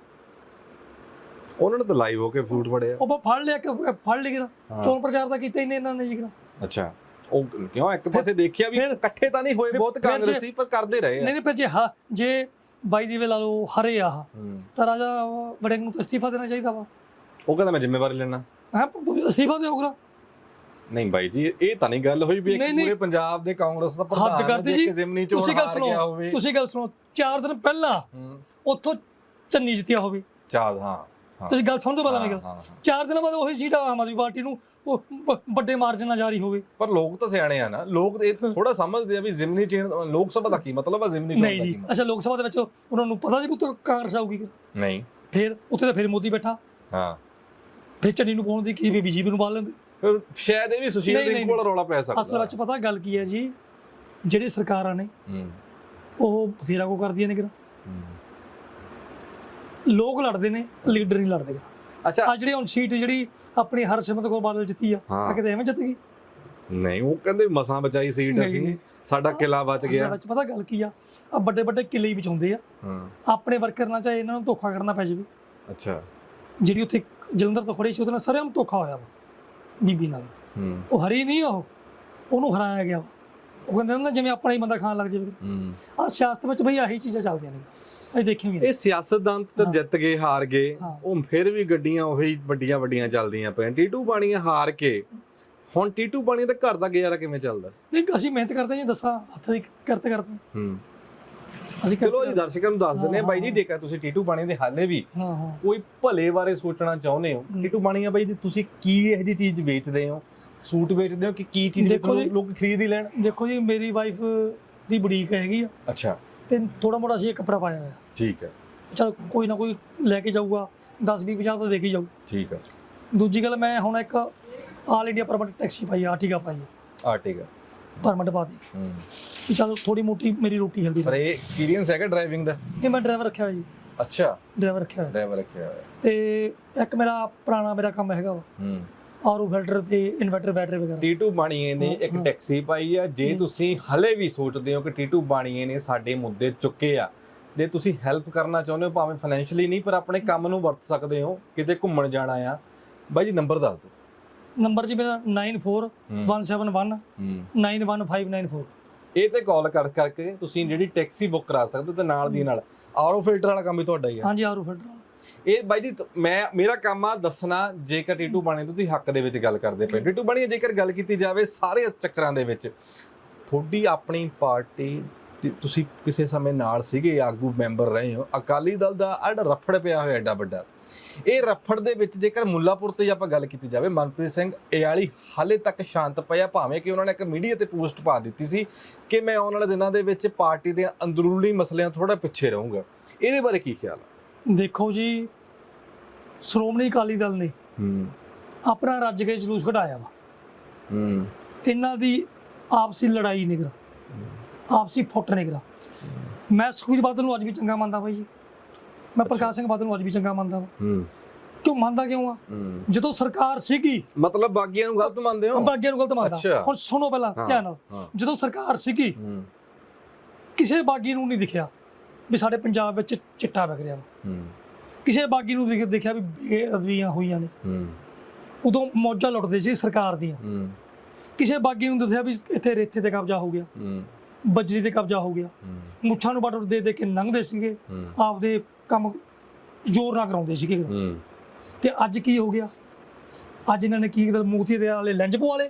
ਉਹਨਾਂ ਨੇ ਤਾਂ ਲਾਈਵ ਹੋ ਕੇ ਸੂਟ ਫੜਿਆ। ਉਹ ਫੜ ਲਿਆ ਕਿ ਫੜ ਲਿਆ ਚੋਣ ਪ੍ਰਚਾਰ ਤਾਂ ਕੀਤਾ ਹੀ ਨਹੀਂ ਇਹਨਾਂ ਨੇ ਜੀ ਕਿਰਾ ਅੱਛਾ। ਉਹ ਕਿਉਂ ਇੱਕ ਪਾਸੇ ਦੇਖਿਆ ਵੀ ਇਕੱਠੇ ਤਾਂ ਨਹੀਂ ਹੋਏ ਬਹੁਤ ਕਾਂਗਰਸੀ ਪਰ ਕਰਦੇ ਰਹੇ ਨਹੀਂ ਨਹੀਂ ਪਰ ਜੇ ਹਾਂ ਜੇ ਬਾਈ ਦੀ ਵੇ ਲਾ ਲਓ ਹਰੇ ਆ ਹੂੰ। ਤਾਂ ਰਾਜਾ ਵੜਿੰਗ ਨੂੰ ਅਸਤੀਫਾ ਦੇਣਾ ਚਾਹੀਦਾ ਵਾ। ਉਹ ਕਹਿੰਦਾ ਮੈਂ ਜ਼ਿੰਮੇਵਾਰੀ ਲੈਣਾ। ਹੈ ਅਸਤੀਫਾ ਦਿਓ ਕਰਾ ਨਹੀਂ ਬਾਈ ਜੀ ਇਹ ਤਾਂ ਨਹੀਂ ਗੱਲ ਹੋਈ ਵੀ ਇੱਕ। ਪੂਰੇ ਪੰਜਾਬ ਦੇ ਕਾਂਗਰਸ ਦਾ ਪ੍ਰਧਾਨ ਜੇ ਇੱਕ ਜ਼ਿਮਨੀ ਚੋਣ ਹਾਰ ਗਿਆ ਹੋਵੇ। ਤੁਸੀਂ ਗੱਲ ਸੁਣੋ 4 ਦਿਨ ਪਹਿਲਾਂ। ਉੱਥੋਂ ਚੰਨੀ ਜਿੱਤਿਆ ਹੋਵੇ। ਚਾਰ ਹਾਂ। ਤੁਸੀਂ ਗੱਲ ਸਮਝੋ ਪਹਿਲਾਂ ਮੇਰੀ ਗੱਲ। 4 ਦਿਨਾਂ ਬਾਅਦ ਉਹੀ ਸੀਟ ਆਮ ਆਦਮੀ ਪਾਰਟੀ ਨੂੰ ਉਹ ਵੱਡੇ ਮਾਰਜਨ ਨਾਲ ਜਾਰੀ ਹੋਵੇ। ਪਰ ਲੋਕ ਤਾਂ ਸਿਆਣੇ ਆ ਨਾ। ਲੋਕ ਇਹ ਥੋੜਾ ਸਮਝਦੇ ਆ ਵੀ ਜ਼ਿਮਨੀ ਚੇਨ ਲੋਕ ਸਭਾ ਦਾ ਕੀ ਮਤਲਬ ਆ? ਜ਼ਿਮਨੀ ਚੋਣ ਨਹੀਂ ਦਾ ਕੀ ਅੱਛਾ ਲੋਕ ਸਭਾ ਦੇ ਵਿੱਚ ਉਹਨਾਂ ਨੂੰ ਪਤਾ ਸੀ ਵੀ ਉੱਥੇ ਕਾਂਗਰਸ ਆਊਗੀ ਨਹੀਂ। ਫਿਰ ਉੱਥੇ ਤਾਂ ਫਿਰ ਮੋਦੀ ਬੈਠਾ। ਹਾਂ। ਫਿਰ ਚੰਨੀ ਨੂੰ ਪਾਉਣ ਦੀ ਕੀ ਵੀ ਬੀਜੇਪੀ ਨੂੰ ਪਾ ਲੈਂਦੇ। ਫਿਰ ਸ਼ਾਇਦ ਇਹ ਵੀ ਸੁਸ਼ੀਲ ਸਿੰਘ ਕੋਲ ਰੌਲਾ ਪੈ ਸਕਦਾ। ਅਸਲ ਵਿੱਚ ਪਤਾ ਗੱਲ ਕੀ ਹੈ ਜੀ? ਜਿਹੜੀ ਸਰਕਾਰਾਂ ਨੇ ਹੂੰ। ਉਹ ਬਥੇਰਾ ਕੋ ਕਰਦੀਆਂ ਨੇ ਕਿਰਾ ਹੂੰ। ਲੋਕ ਲੜਦੇ ਨੇ ਲੀਡਰ ਨਹੀਂ ਲੜਦੇ। ਅੱਛਾ। ਆ ਜਿਹੜੀ ਹੁਣ ਸੀਟ ਜਿਹੜੀ ਆਪਣੀ ਹਰਸਿਮਰਤ ਕੌਰ ਬਾਦਲ ਜਿੱਤੀ ਆ ਹਾਂ। ਆ ਕਿਤੇ ਐਵੇਂ ਜਿੱਤ ਗਈ? ਨਹੀਂ ਉਹ ਕਹਿੰਦੇ ਮਸਾਂ ਬਚਾਈ ਸੀਟ ਨਹੀਂ, ਅਸੀਂ। ਨਹੀਂ। ਸਾਡਾ ਕਿਲਾ ਬਚ ਅਸਲ ਗਿਆ ਵਿੱਚ ਪਤਾ ਗੱਲ ਕੀ ਆ? ਆ ਵੱਡੇ ਵੱਡੇ ਕਿਲੇ ਹੀ ਵਿਚਾਉਂਦੇ ਆ। ਹਾਂ। ਆਪਣੇ ਵਰਕਰ ਨਾਲ ਚਾਹੇ ਇਹਨਾਂ ਨੂੰ ਧੋਖਾ ਕਰਨਾ ਪੈ ਜਾਵੇ। ਅੱਛਾ। ਜਿਹੜੀ ਉੱਥੇ ਜਲੰਧਰ ਤੋਂ ਖੜੀ ਸੀ ਉਹਦੇ ਨਾਲ ਸਰੇਆਮ ਧੋਖਾ ਹੋਇਆ ਵਾ ਬੀਬੀ ਨਾਲ। ਹੂੰ। ਉਹ ਹਰੀ ਨਹੀਂ ਉਹ ਉਹਨੂੰ ਹਰਾਇਆ ਗਿਆ ਵਾ। ਉਹ ਕਹਿੰਦੇ ਨੇ ਨਾ ਜਿਵੇਂ ਆਪਣਾ ਹੀ ਬੰਦਾ ਖਾਣ ਲੱਗ ਜਾਵੇ। ਹੂੰ। ਆ ਸਿਆਸਤ ਵਿੱਚ ਬਈ ਆਹੀ ਚੀਜ਼ਾਂ ਚੱਲਦੀਆਂ ਨੇ। ਅਸੀਂ ਦੇਖੀਆਂ ਇਹ ਸਿਆਸਤਦਾਨ ਤਾਂ। ਜਿੱਤ ਗਏ ਹਾਰ ਗਏ। ਉਹ ਫਿਰ ਵੀ ਗੱਡੀਆਂ ਉਹੀ ਵੱਡੀਆਂ ਵੱਡੀਆਂ ਚੱਲਦੀਆਂ ਪਈਆਂ। ਟੀਟੂ ਬਾਣੀਆਂ ਹਾਰ ਕੇ ਹੁਣ ਟੀਟੂ ਬਾਣੀ ਦਾ ਘਰ ਦਾ ਗੁਜ਼ਾਰਾ ਕਿਵੇਂ ਚੱਲਦਾ? ਨਹੀਂ ਅਸੀਂ ਮਿਹਨਤ ਕਰਦੇ ਜੀ ਦੱਸਾਂ ਹੱਥ ਦੀ ਕਰਤੇ ਕਰਦੇ ਹਾਂ। ਅਸੀਂ ਚਲੋ ਜੀ ਦਰਸ਼ਕਾਂ ਨੂੰ ਦੱਸ ਦਿੰਦੇ ਆ ਬਾਈ ਜੀ ਜੇਕਰ ਤੁਸੀਂ ਟੀਟੂ ਬਾਣੀ ਦੇ ਹਾਲੇ ਵੀ ਕੋਈ ਭਲੇ ਬਾਰੇ ਸੋਚਣਾ ਚਾਹੁੰਦੇ ਹੋ। ਟੀਟੂ ਬਾਣੀਆਂ ਬਾਈ ਜੀ ਤੁਸੀਂ ਕੀ ਇਹੋ ਜਿਹੀ ਚੀਜ਼ ਵੇਚਦੇ ਹੋ? ਸੂਟ ਵੇਚਦੇ ਹੋ ਕਿ ਕੀ ਚੀਜ਼ ਦੇਖੋ ਲੋਕ- ਜੀ- ਲੋਕ ਖਰੀਦ ਹੀ ਲੈਣ? ਦੇਖੋ ਜੀ ਮੇਰੀ ਵਾਈਫ ਦੀ ਬੁਟੀਕ ਹੈਗੀ ਆ। ਅੱਛਾ। ਤੇ ਥੋੜਾ ਮੋੜਾ ਅਸੀਂ ਇਹ ਕੱਪੜਾ ਪਾਇਆ ਹੋਇਆ। ਠੀਕ ਹੈ। ਚਲ ਕੋਈ ਨਾ ਕੋਈ ਲੈ ਕੇ ਜਾਊਗਾ 10 20 50 ਤਾਂ ਦੇ ਕੇ ਜਾਊ। ਠੀਕ ਹੈ। ਦੂਜੀ ਗੱਲ ਮੈਂ ਹੁਣ ਇੱਕ ਆਲ ਇੰਡੀਆ ਪਰਮਿਟ ਟੈਕਸੀ ਪਾਈ ਆ ਆਰਟੀਗਾ ਪਾਈ ਆ। ਠੀਕ ਹੈ ਪਰਮਿਟ ਪਾ ਦੀ ਹੂੰ। ਚਲ ਥੋੜੀ ਮੋਟੀ ਮੇਰੀ ਰੋਟੀ ਹਿਲਦੀ ਪਰ ਇਹ ਐਕਸਪੀਰੀਅੰਸ ਹੈਗਾ ਡਰਾਈਵਿੰਗ ਦਾ? ਇਹ ਮੈਂ ਡਰਾਈਵਰ ਰੱਖਿਆ ਹੋਇਆ ਜੀ। ਅੱਛਾ। ਡਰਾਈਵਰ ਰੱਖਿਆ ਹੋਇਆ। ਡਰਾਈਵਰ ਰੱਖਿਆ ਹੋਇਆ। ਤੇ ਇੱਕ ਮੇਰਾ ਪੁਰਾਣਾ ਮੇਰਾ ਕੰਮ ਹੈਗਾ ਵਾ। ਹੂੰ। ਆਰਓ ਫਿਲਟਰ ਤੇ ਇਨਵਰਟਰ ਬੈਟਰੀ ਵਗੈਰਾ। ਟੀਟੂ ਬਾਣੀਏ ਨੇ ਇੱਕ। ਟੈਕਸੀ ਪਾਈ ਆ। ਜੇ ਤੁਸੀਂ ਹਲੇ ਵੀ ਸੋਚਦੇ ਹੋ ਕਿ ਟੀਟੂ ਬਾਣੀਏ ਨੇ ਸਾਡੇ ਮੁੱਦੇ ਚੁੱਕੇ ਆ ਜੇ ਤੁਸੀਂ ਹੈਲਪ ਕਰਨਾ ਚਾਹੁੰਦੇ ਹੋ ਭਾਵੇਂ ਫਾਈਨੈਂਸ਼ੀਅਲੀ ਨਹੀਂ ਪਰ ਆਪਣੇ ਕੰਮ ਨੂੰ ਵਰਤ ਸਕਦੇ ਹੋ ਕਿਤੇ ਘੁੰਮਣ ਜਾਣਾ ਆ ਬਾਈ ਜੀ ਨੰਬਰ ਦੱਸ ਦਿਓ। ਨੰਬਰ ਜੀ ਮੇਰਾ 94171 ਹੂੰ। 91594 ਇਹ ਤੇ ਕਾਲ ਕਰ ਕਰਕੇ ਤੁਸੀਂ ਜਿਹੜੀ ਟੈਕਸੀ ਬੁੱਕ ਕਰਾ ਸਕਦੇ ਹੋ ਤੇ ਨਾਲ ਦੀ ਨਾਲ। ਆਰਓ ਫਿਲਟਰ ਵਾਲਾ ਕੰਮ ਵੀ ਤੁਹਾਡਾ ਹੀ ਆ। ਹਾਂਜੀ ਆਰਓ ਫਿਲਟਰ ਇਹ ਬਾਈ ਜੀ, ਮੈਂ, ਮੇਰਾ ਕੰਮ ਆ ਦੱਸਣਾ, ਜੇਕਰ ਟੀਟੂ ਬਾਣੀ ਤੁਸੀਂ ਹੱਕ ਦੇ ਵਿੱਚ ਗੱਲ ਕਰਦੇ ਪਏ। ਟੀਟੂ ਬਾਣੀ, ਜੇਕਰ ਗੱਲ ਕੀਤੀ ਜਾਵੇ ਸਾਰੇ ਚੱਕਰਾਂ ਦੇ ਵਿੱਚ, ਤੁਹਾਡੀ ਆਪਣੀ ਪਾਰਟੀ ਤੁਸੀਂ ਕਿਸੇ ਸਮੇਂ ਨਾਲ ਸੀਗੇ, ਆਗੂ ਮੈਂਬਰ ਰਹੇ ਹੋ, ਅਕਾਲੀ ਦਲ ਦਾ ਅੜ ਰਫੜ ਪਿਆ ਹੋਇਆ ਐਡਾ ਵੱਡਾ। ਇਹ ਰਫੜ ਦੇ ਵਿੱਚ ਜੇਕਰ ਮੁੱਲਾਪੁਰ ਤੇ ਆਪਾਂ ਗੱਲ ਕੀਤੀ ਜਾਵੇ, ਮਨਪ੍ਰੀਤ ਸਿੰਘ ਇਆਲੀ ਹਾਲੇ ਤੱਕ ਸ਼ਾਂਤ ਪਿਆ, ਭਾਵੇਂ ਕਿ ਉਹਨਾਂ ਨੇ ਇੱਕ ਮੀਡੀਆ ਤੇ ਪੋਸਟ ਪਾ ਦਿੱਤੀ ਸੀ ਕਿ ਮੈਂ ਆਉਣ ਵਾਲੇ ਦਿਨਾਂ ਦੇ ਵਿੱਚ ਪਾਰਟੀ ਦੇ ਅੰਦਰੂਨੀ ਮਸਲਿਆਂ ਥੋੜਾ ਪਿੱਛੇ ਰਹੂੰਗਾ। ਇਹਦੇ ਬਾਰੇ ਕੀ ਖਿਆਲ ਹੈ ਦੇਖੋ ਜੀ ਸ਼੍ਰੋਮਣੀ ਅਕਾਲੀ ਦਲ ਨੇ ਹੂੰ। ਆਪਣਾ ਰੱਜ ਕੇ ਜਲੂਸ ਕਢਾਇਆ ਵਾ। ਹੂੰ। ਇਹਨਾਂ ਦੀ ਆਪਸੀ ਲੜਾਈ ਨਿਕਲ। ਆਪਸੀ ਫੁੱਟ ਨਿਕਲ। ਮੈਂ ਸੁਖਬੀਰ ਬਾਦਲ ਨੂੰ ਅੱਜ ਵੀ ਚੰਗਾ ਮੰਨਦਾ ਬਾਈ ਜੀ। ਮੈਂ ਪ੍ਰਕਾਸ਼ ਸਿੰਘ ਬਾਦਲ ਨੂੰ ਅੱਜ ਵੀ ਚੰਗਾ ਮੰਨਦਾ ਵਾ। ਹੂੰ। ਕਿਉਂ ਮੰਨਦਾ ਕਿਉਂ ਆ? ਜਦੋਂ ਸਰਕਾਰ ਸੀਗੀ। ਮਤਲਬ ਬਾਗੀਆਂ ਨੂੰ ਗਲਤ ਮੰਨਦੇ ਹੋ? ਅੱਗੇ ਨੂੰ ਗਲਤ ਮੰਨਦਾ। ਹੁਣ ਸੁਣੋ ਪਹਿਲਾਂ ਧਿਆਨ ਨਾਲ। ਜਦੋਂ ਸਰਕਾਰ ਸੀਗੀ ਕਿਸੇ ਬਾਗੀ ਨੂੰ ਨਹੀਂ ਦਿਖਿਆ ਵੀ ਸਾਡੇ ਪੰਜਾਬ ਵਿੱਚ ਚਿੱਟਾ ਵਿਕ ਰਿਹਾ ਵਾ। ਹੂੰ। ਕਿਸੇ ਬਾਗੀ ਨੂੰ ਦਿਖ- ਦੇਖਿਆ ਵੀ ਬੇਅਦਬੀਆਂ ਹੋਈਆਂ ਨੇ। ਹੂੰ। ਉਦੋਂ ਮੌਜਾਂ ਲੁੱਟਦੇ ਸੀ ਸਰਕਾਰ ਦੀਆਂ। ਹੂੰ। ਕਿਸੇ ਬਾਗੀ ਨੂੰ ਦੱਸਿਆ ਵੀ ਇੱਥੇ ਰੇਤੇ ਤੇ ਕਬਜ਼ਾ ਹੋ ਗਿਆ। ਹੂੰ। ਬੱਜਰੀ ਤੇ ਕਬਜ਼ਾ ਹੋ ਗਿਆ। ਹੂੰ। ਮੁੱਛਾਂ ਨੂੰ ਬਾਟਰ ਦੇ ਦੇ ਕੇ ਲੰਘਦੇ ਸੀਗੇ। ਹੂੰ। ਆਪਦੇ ਕੰਮ ਜ਼ੋਰ ਨਾਲ ਕਰਾਉਂਦੇ ਸੀਗੇ। ਹੂੰ। ਤੇ ਅੱਜ ਕੀ ਹੋ ਗਿਆ? ਅੱਜ ਇਹਨਾਂ ਨੇ ਕੀ ਕੀਤਾ? ਮੂਤੀ ਦੇ ਵਾਲੇ ਲੈਂਜ ਪਵਾਲੇ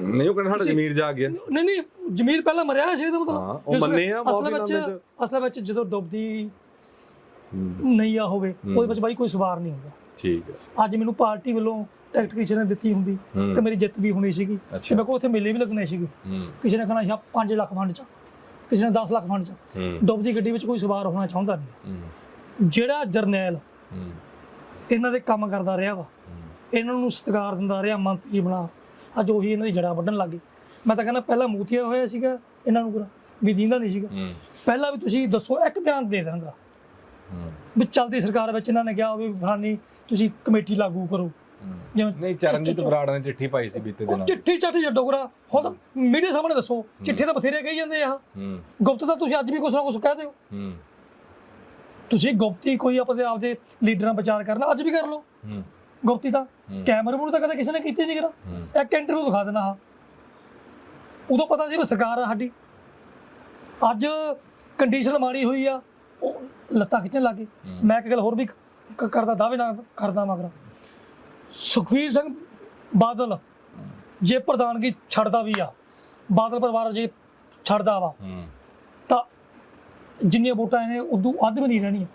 ਨਹੀਂ ਉਹ ਕਹਿੰਦਾ ਸਾਡਾ ਜ਼ਮੀਰ ਜਾ ਗਿਆ। ਨਹੀਂ ਨਹੀਂ ਜ਼ਮੀਰ ਪਹਿਲਾਂ ਮਰਿਆ ਸੀ ਇਹਦਾ ਹਾਂ, ਮਤਲਬ ਉਹ ਮੰਨੇ ਆ ਬਹੁਤ ਅਸਲ ਵਿੱਚ। ਅਸਲ ਵਿੱਚ ਜਦੋਂ ਡੁੱਬਦੀ ਹੂੰ। ਨਈਆ ਹੋਵੇ। ਉਹਦੇ ਵਿੱਚ ਬਾਈ ਕੋਈ ਸਵਾਰ ਨਹੀਂ ਹੁੰਦਾ। ਠੀਕ ਹੈ। ਅੱਜ ਮੈਨੂੰ ਪਾਰਟੀ ਵੱਲੋਂ ਟਿਕਟ ਕਿਸੇ ਨੇ ਦਿੱਤੀ ਹੁੰਦੀ। ਤੇ ਮੇਰੀ ਜਿੱਤ ਵੀ ਹੋਣੀ ਸੀਗੀ। ਤੇ ਮੇਰੇ ਕੋਲ ਉੱਥੇ ਮੇਲੇ ਵੀ ਲੱਗਣੇ ਸੀਗੇ। ਕਿਸੇ ਨੇ ਕਹਣਾ ਸ਼ਾ 5 ਲੱਖ ਫੰਡ ਚ ਕਿਸੇ ਨੇ 10 ਲੱਖ ਫੰਡ ਚ ਡੁੱਬਦੀ ਗੱਡੀ ਵਿੱਚ ਕੋਈ ਸਵਾਰ ਹੋਣਾ ਚਾਹੁੰਦਾ ਨਹੀਂ। ਜਿਹੜਾ ਜਰਨੈਲ ਇਹਨਾਂ ਦੇ ਕੰਮ ਕਰਦਾ ਰਿਹਾ ਵਾ ਇਹਨਾਂ ਨੂੰ ਸਤਿਕਾਰ ਦਿੰਦਾ ਰਿਹਾ ਮੰਤਰੀ ਬਣਾ। ਅੱਜ ਉਹੀ ਇਹਨਾਂ ਦੀ ਜੜਾ ਵੱਢਣ ਲੱਗ ਗਏ। ਮੈਂ ਤਾਂ ਕਹਿੰਦਾ ਪਹਿਲਾਂ ਮੂਤੀਆ ਹੋਇਆ ਸੀਗਾ ਇਹਨਾਂ ਨੂੰ ਵੀ ਦੀਂਦਾ ਨਹੀਂ ਸੀਗਾ। ਪਹਿਲਾਂ ਵੀ ਤੁਸੀਂ ਦੱਸੋ ਇੱਕ ਬਿਆਨ ਦੇ ਦੇਣਗਾ ਹੂੰ ਵੀ ਚਲਦੀ ਸਰਕਾਰ ਵਿੱਚ ਇਹਨਾਂ ਨੇ ਕਿਹਾ ਵੀ ਫਲਾਨੀ ਤੁਸੀਂ ਕਮੇਟੀ ਲਾਗੂ ਕਰੋ। ਜਿਵੇਂ ਨਹੀਂ ਚਰਨਜੀਤ ਬਰਾੜ ਨੇ ਚਿੱਠੀ ਪਾਈ ਸੀ ਬੀਤੇ ਦਿਨਾਂ ਚਿੱਠੀ ਚਾਠੀ ਛੱਡੋ ਕਰਾ ਹੁਣ ਮੀਡੀਆ ਸਾਹਮਣੇ ਦੱਸੋ ਚਿੱਠੀ ਤਾਂ ਬਥੇਰੇ ਕਹੀ ਜਾਂਦੇ ਆ। ਗੁਪਤ ਤਾਂ ਤੁਸੀਂ ਅੱਜ ਵੀ ਕੁਛ ਨਾ ਕੁਛ ਕਹਿ ਦਿਓ। ਤੁਸੀਂ ਗੁਪਤੀ ਕੋਈ ਆਪਣੇ ਆਪਦੇ ਲੀਡਰਾਂ ਵਿਚਾਰ ਕਰਨਾ ਅੱਜ ਵੀ ਕਰ ਲਓ। ਗੁਪਤੀ ਤਾਂ ਕੈਮਰੇ ਮੂਹਰੇ ਤਾਂ ਕਦੇ ਕਿਸੇ ਨੇ ਕੀਤੀ ਨਹੀਂ ਕਿਰਾ ਇੱਕ ਇੰਟਰਵਿਊ ਦਿਖਾ ਦੇਣਾ ਆ ਉਦੋਂ ਪਤਾ ਸੀ ਵੀ ਸਰਕਾਰ ਆ ਸਾਡੀ। ਅੱਜ ਕੰਡੀਸ਼ਨ ਮਾੜੀ ਹੋਈ ਆ ਲੱਤਾਂ ਖਿੱਚਣ ਲੱਗੇ ਮੈਂ ਇੱਕ ਗੱਲ ਹੋਰ ਵੀ ਕ- ਕਰਦਾ ਦਾਅਵੇ ਨਾਲ ਕਰਦਾ ਮਗਰ। ਸੁਖਵੀਰ ਸਿੰਘ ਬਾਦਲ ਜੇ ਪ੍ਰਧਾਨਗੀ ਛੱਡਦਾ ਵੀ ਆ ਬਾਦਲ ਪਰਿਵਾਰ ਜੇ ਛੱਡਦਾ ਵਾ ਤਾਂ ਜਿੰਨੀਆਂ ਵੋਟਾਂ ਇਹਨੇ ਉਦੋਂ ਅੱਧ ਵੀ ਨਹੀਂ ਰਹਿਣੀਆਂ।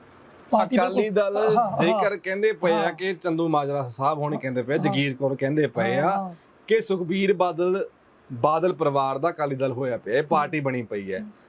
ਪਾਰਟੀ ਅਕਾਲੀ ਬਿਲਕੁਲ- ਦਲ ਹਾਂ, ਹਾਂ, ਜੇਕਰ ਕਹਿੰਦੇ ਪਏ ਆ। ਕਿ ਚੰਦੂ ਮਾਜਰਾ ਸਾਹਿਬ ਹੋਣੀ ਕਹਿੰਦੇ ਪਏ ਜਗੀਰ ਕੌਰ ਕਹਿੰਦੇ ਪਏ ਆ ਹਾਂ। ਕਿ ਸੁਖਬੀਰ ਬਾਦਲ ਬਾਦਲ ਪਰਿਵਾਰ ਦਾ ਅਕਾਲੀ ਦਲ ਹੋਇਆ ਪਿਆ ਇਹ ਪਾਰਟੀ ਬਣੀ ਪਈ ਹੈ।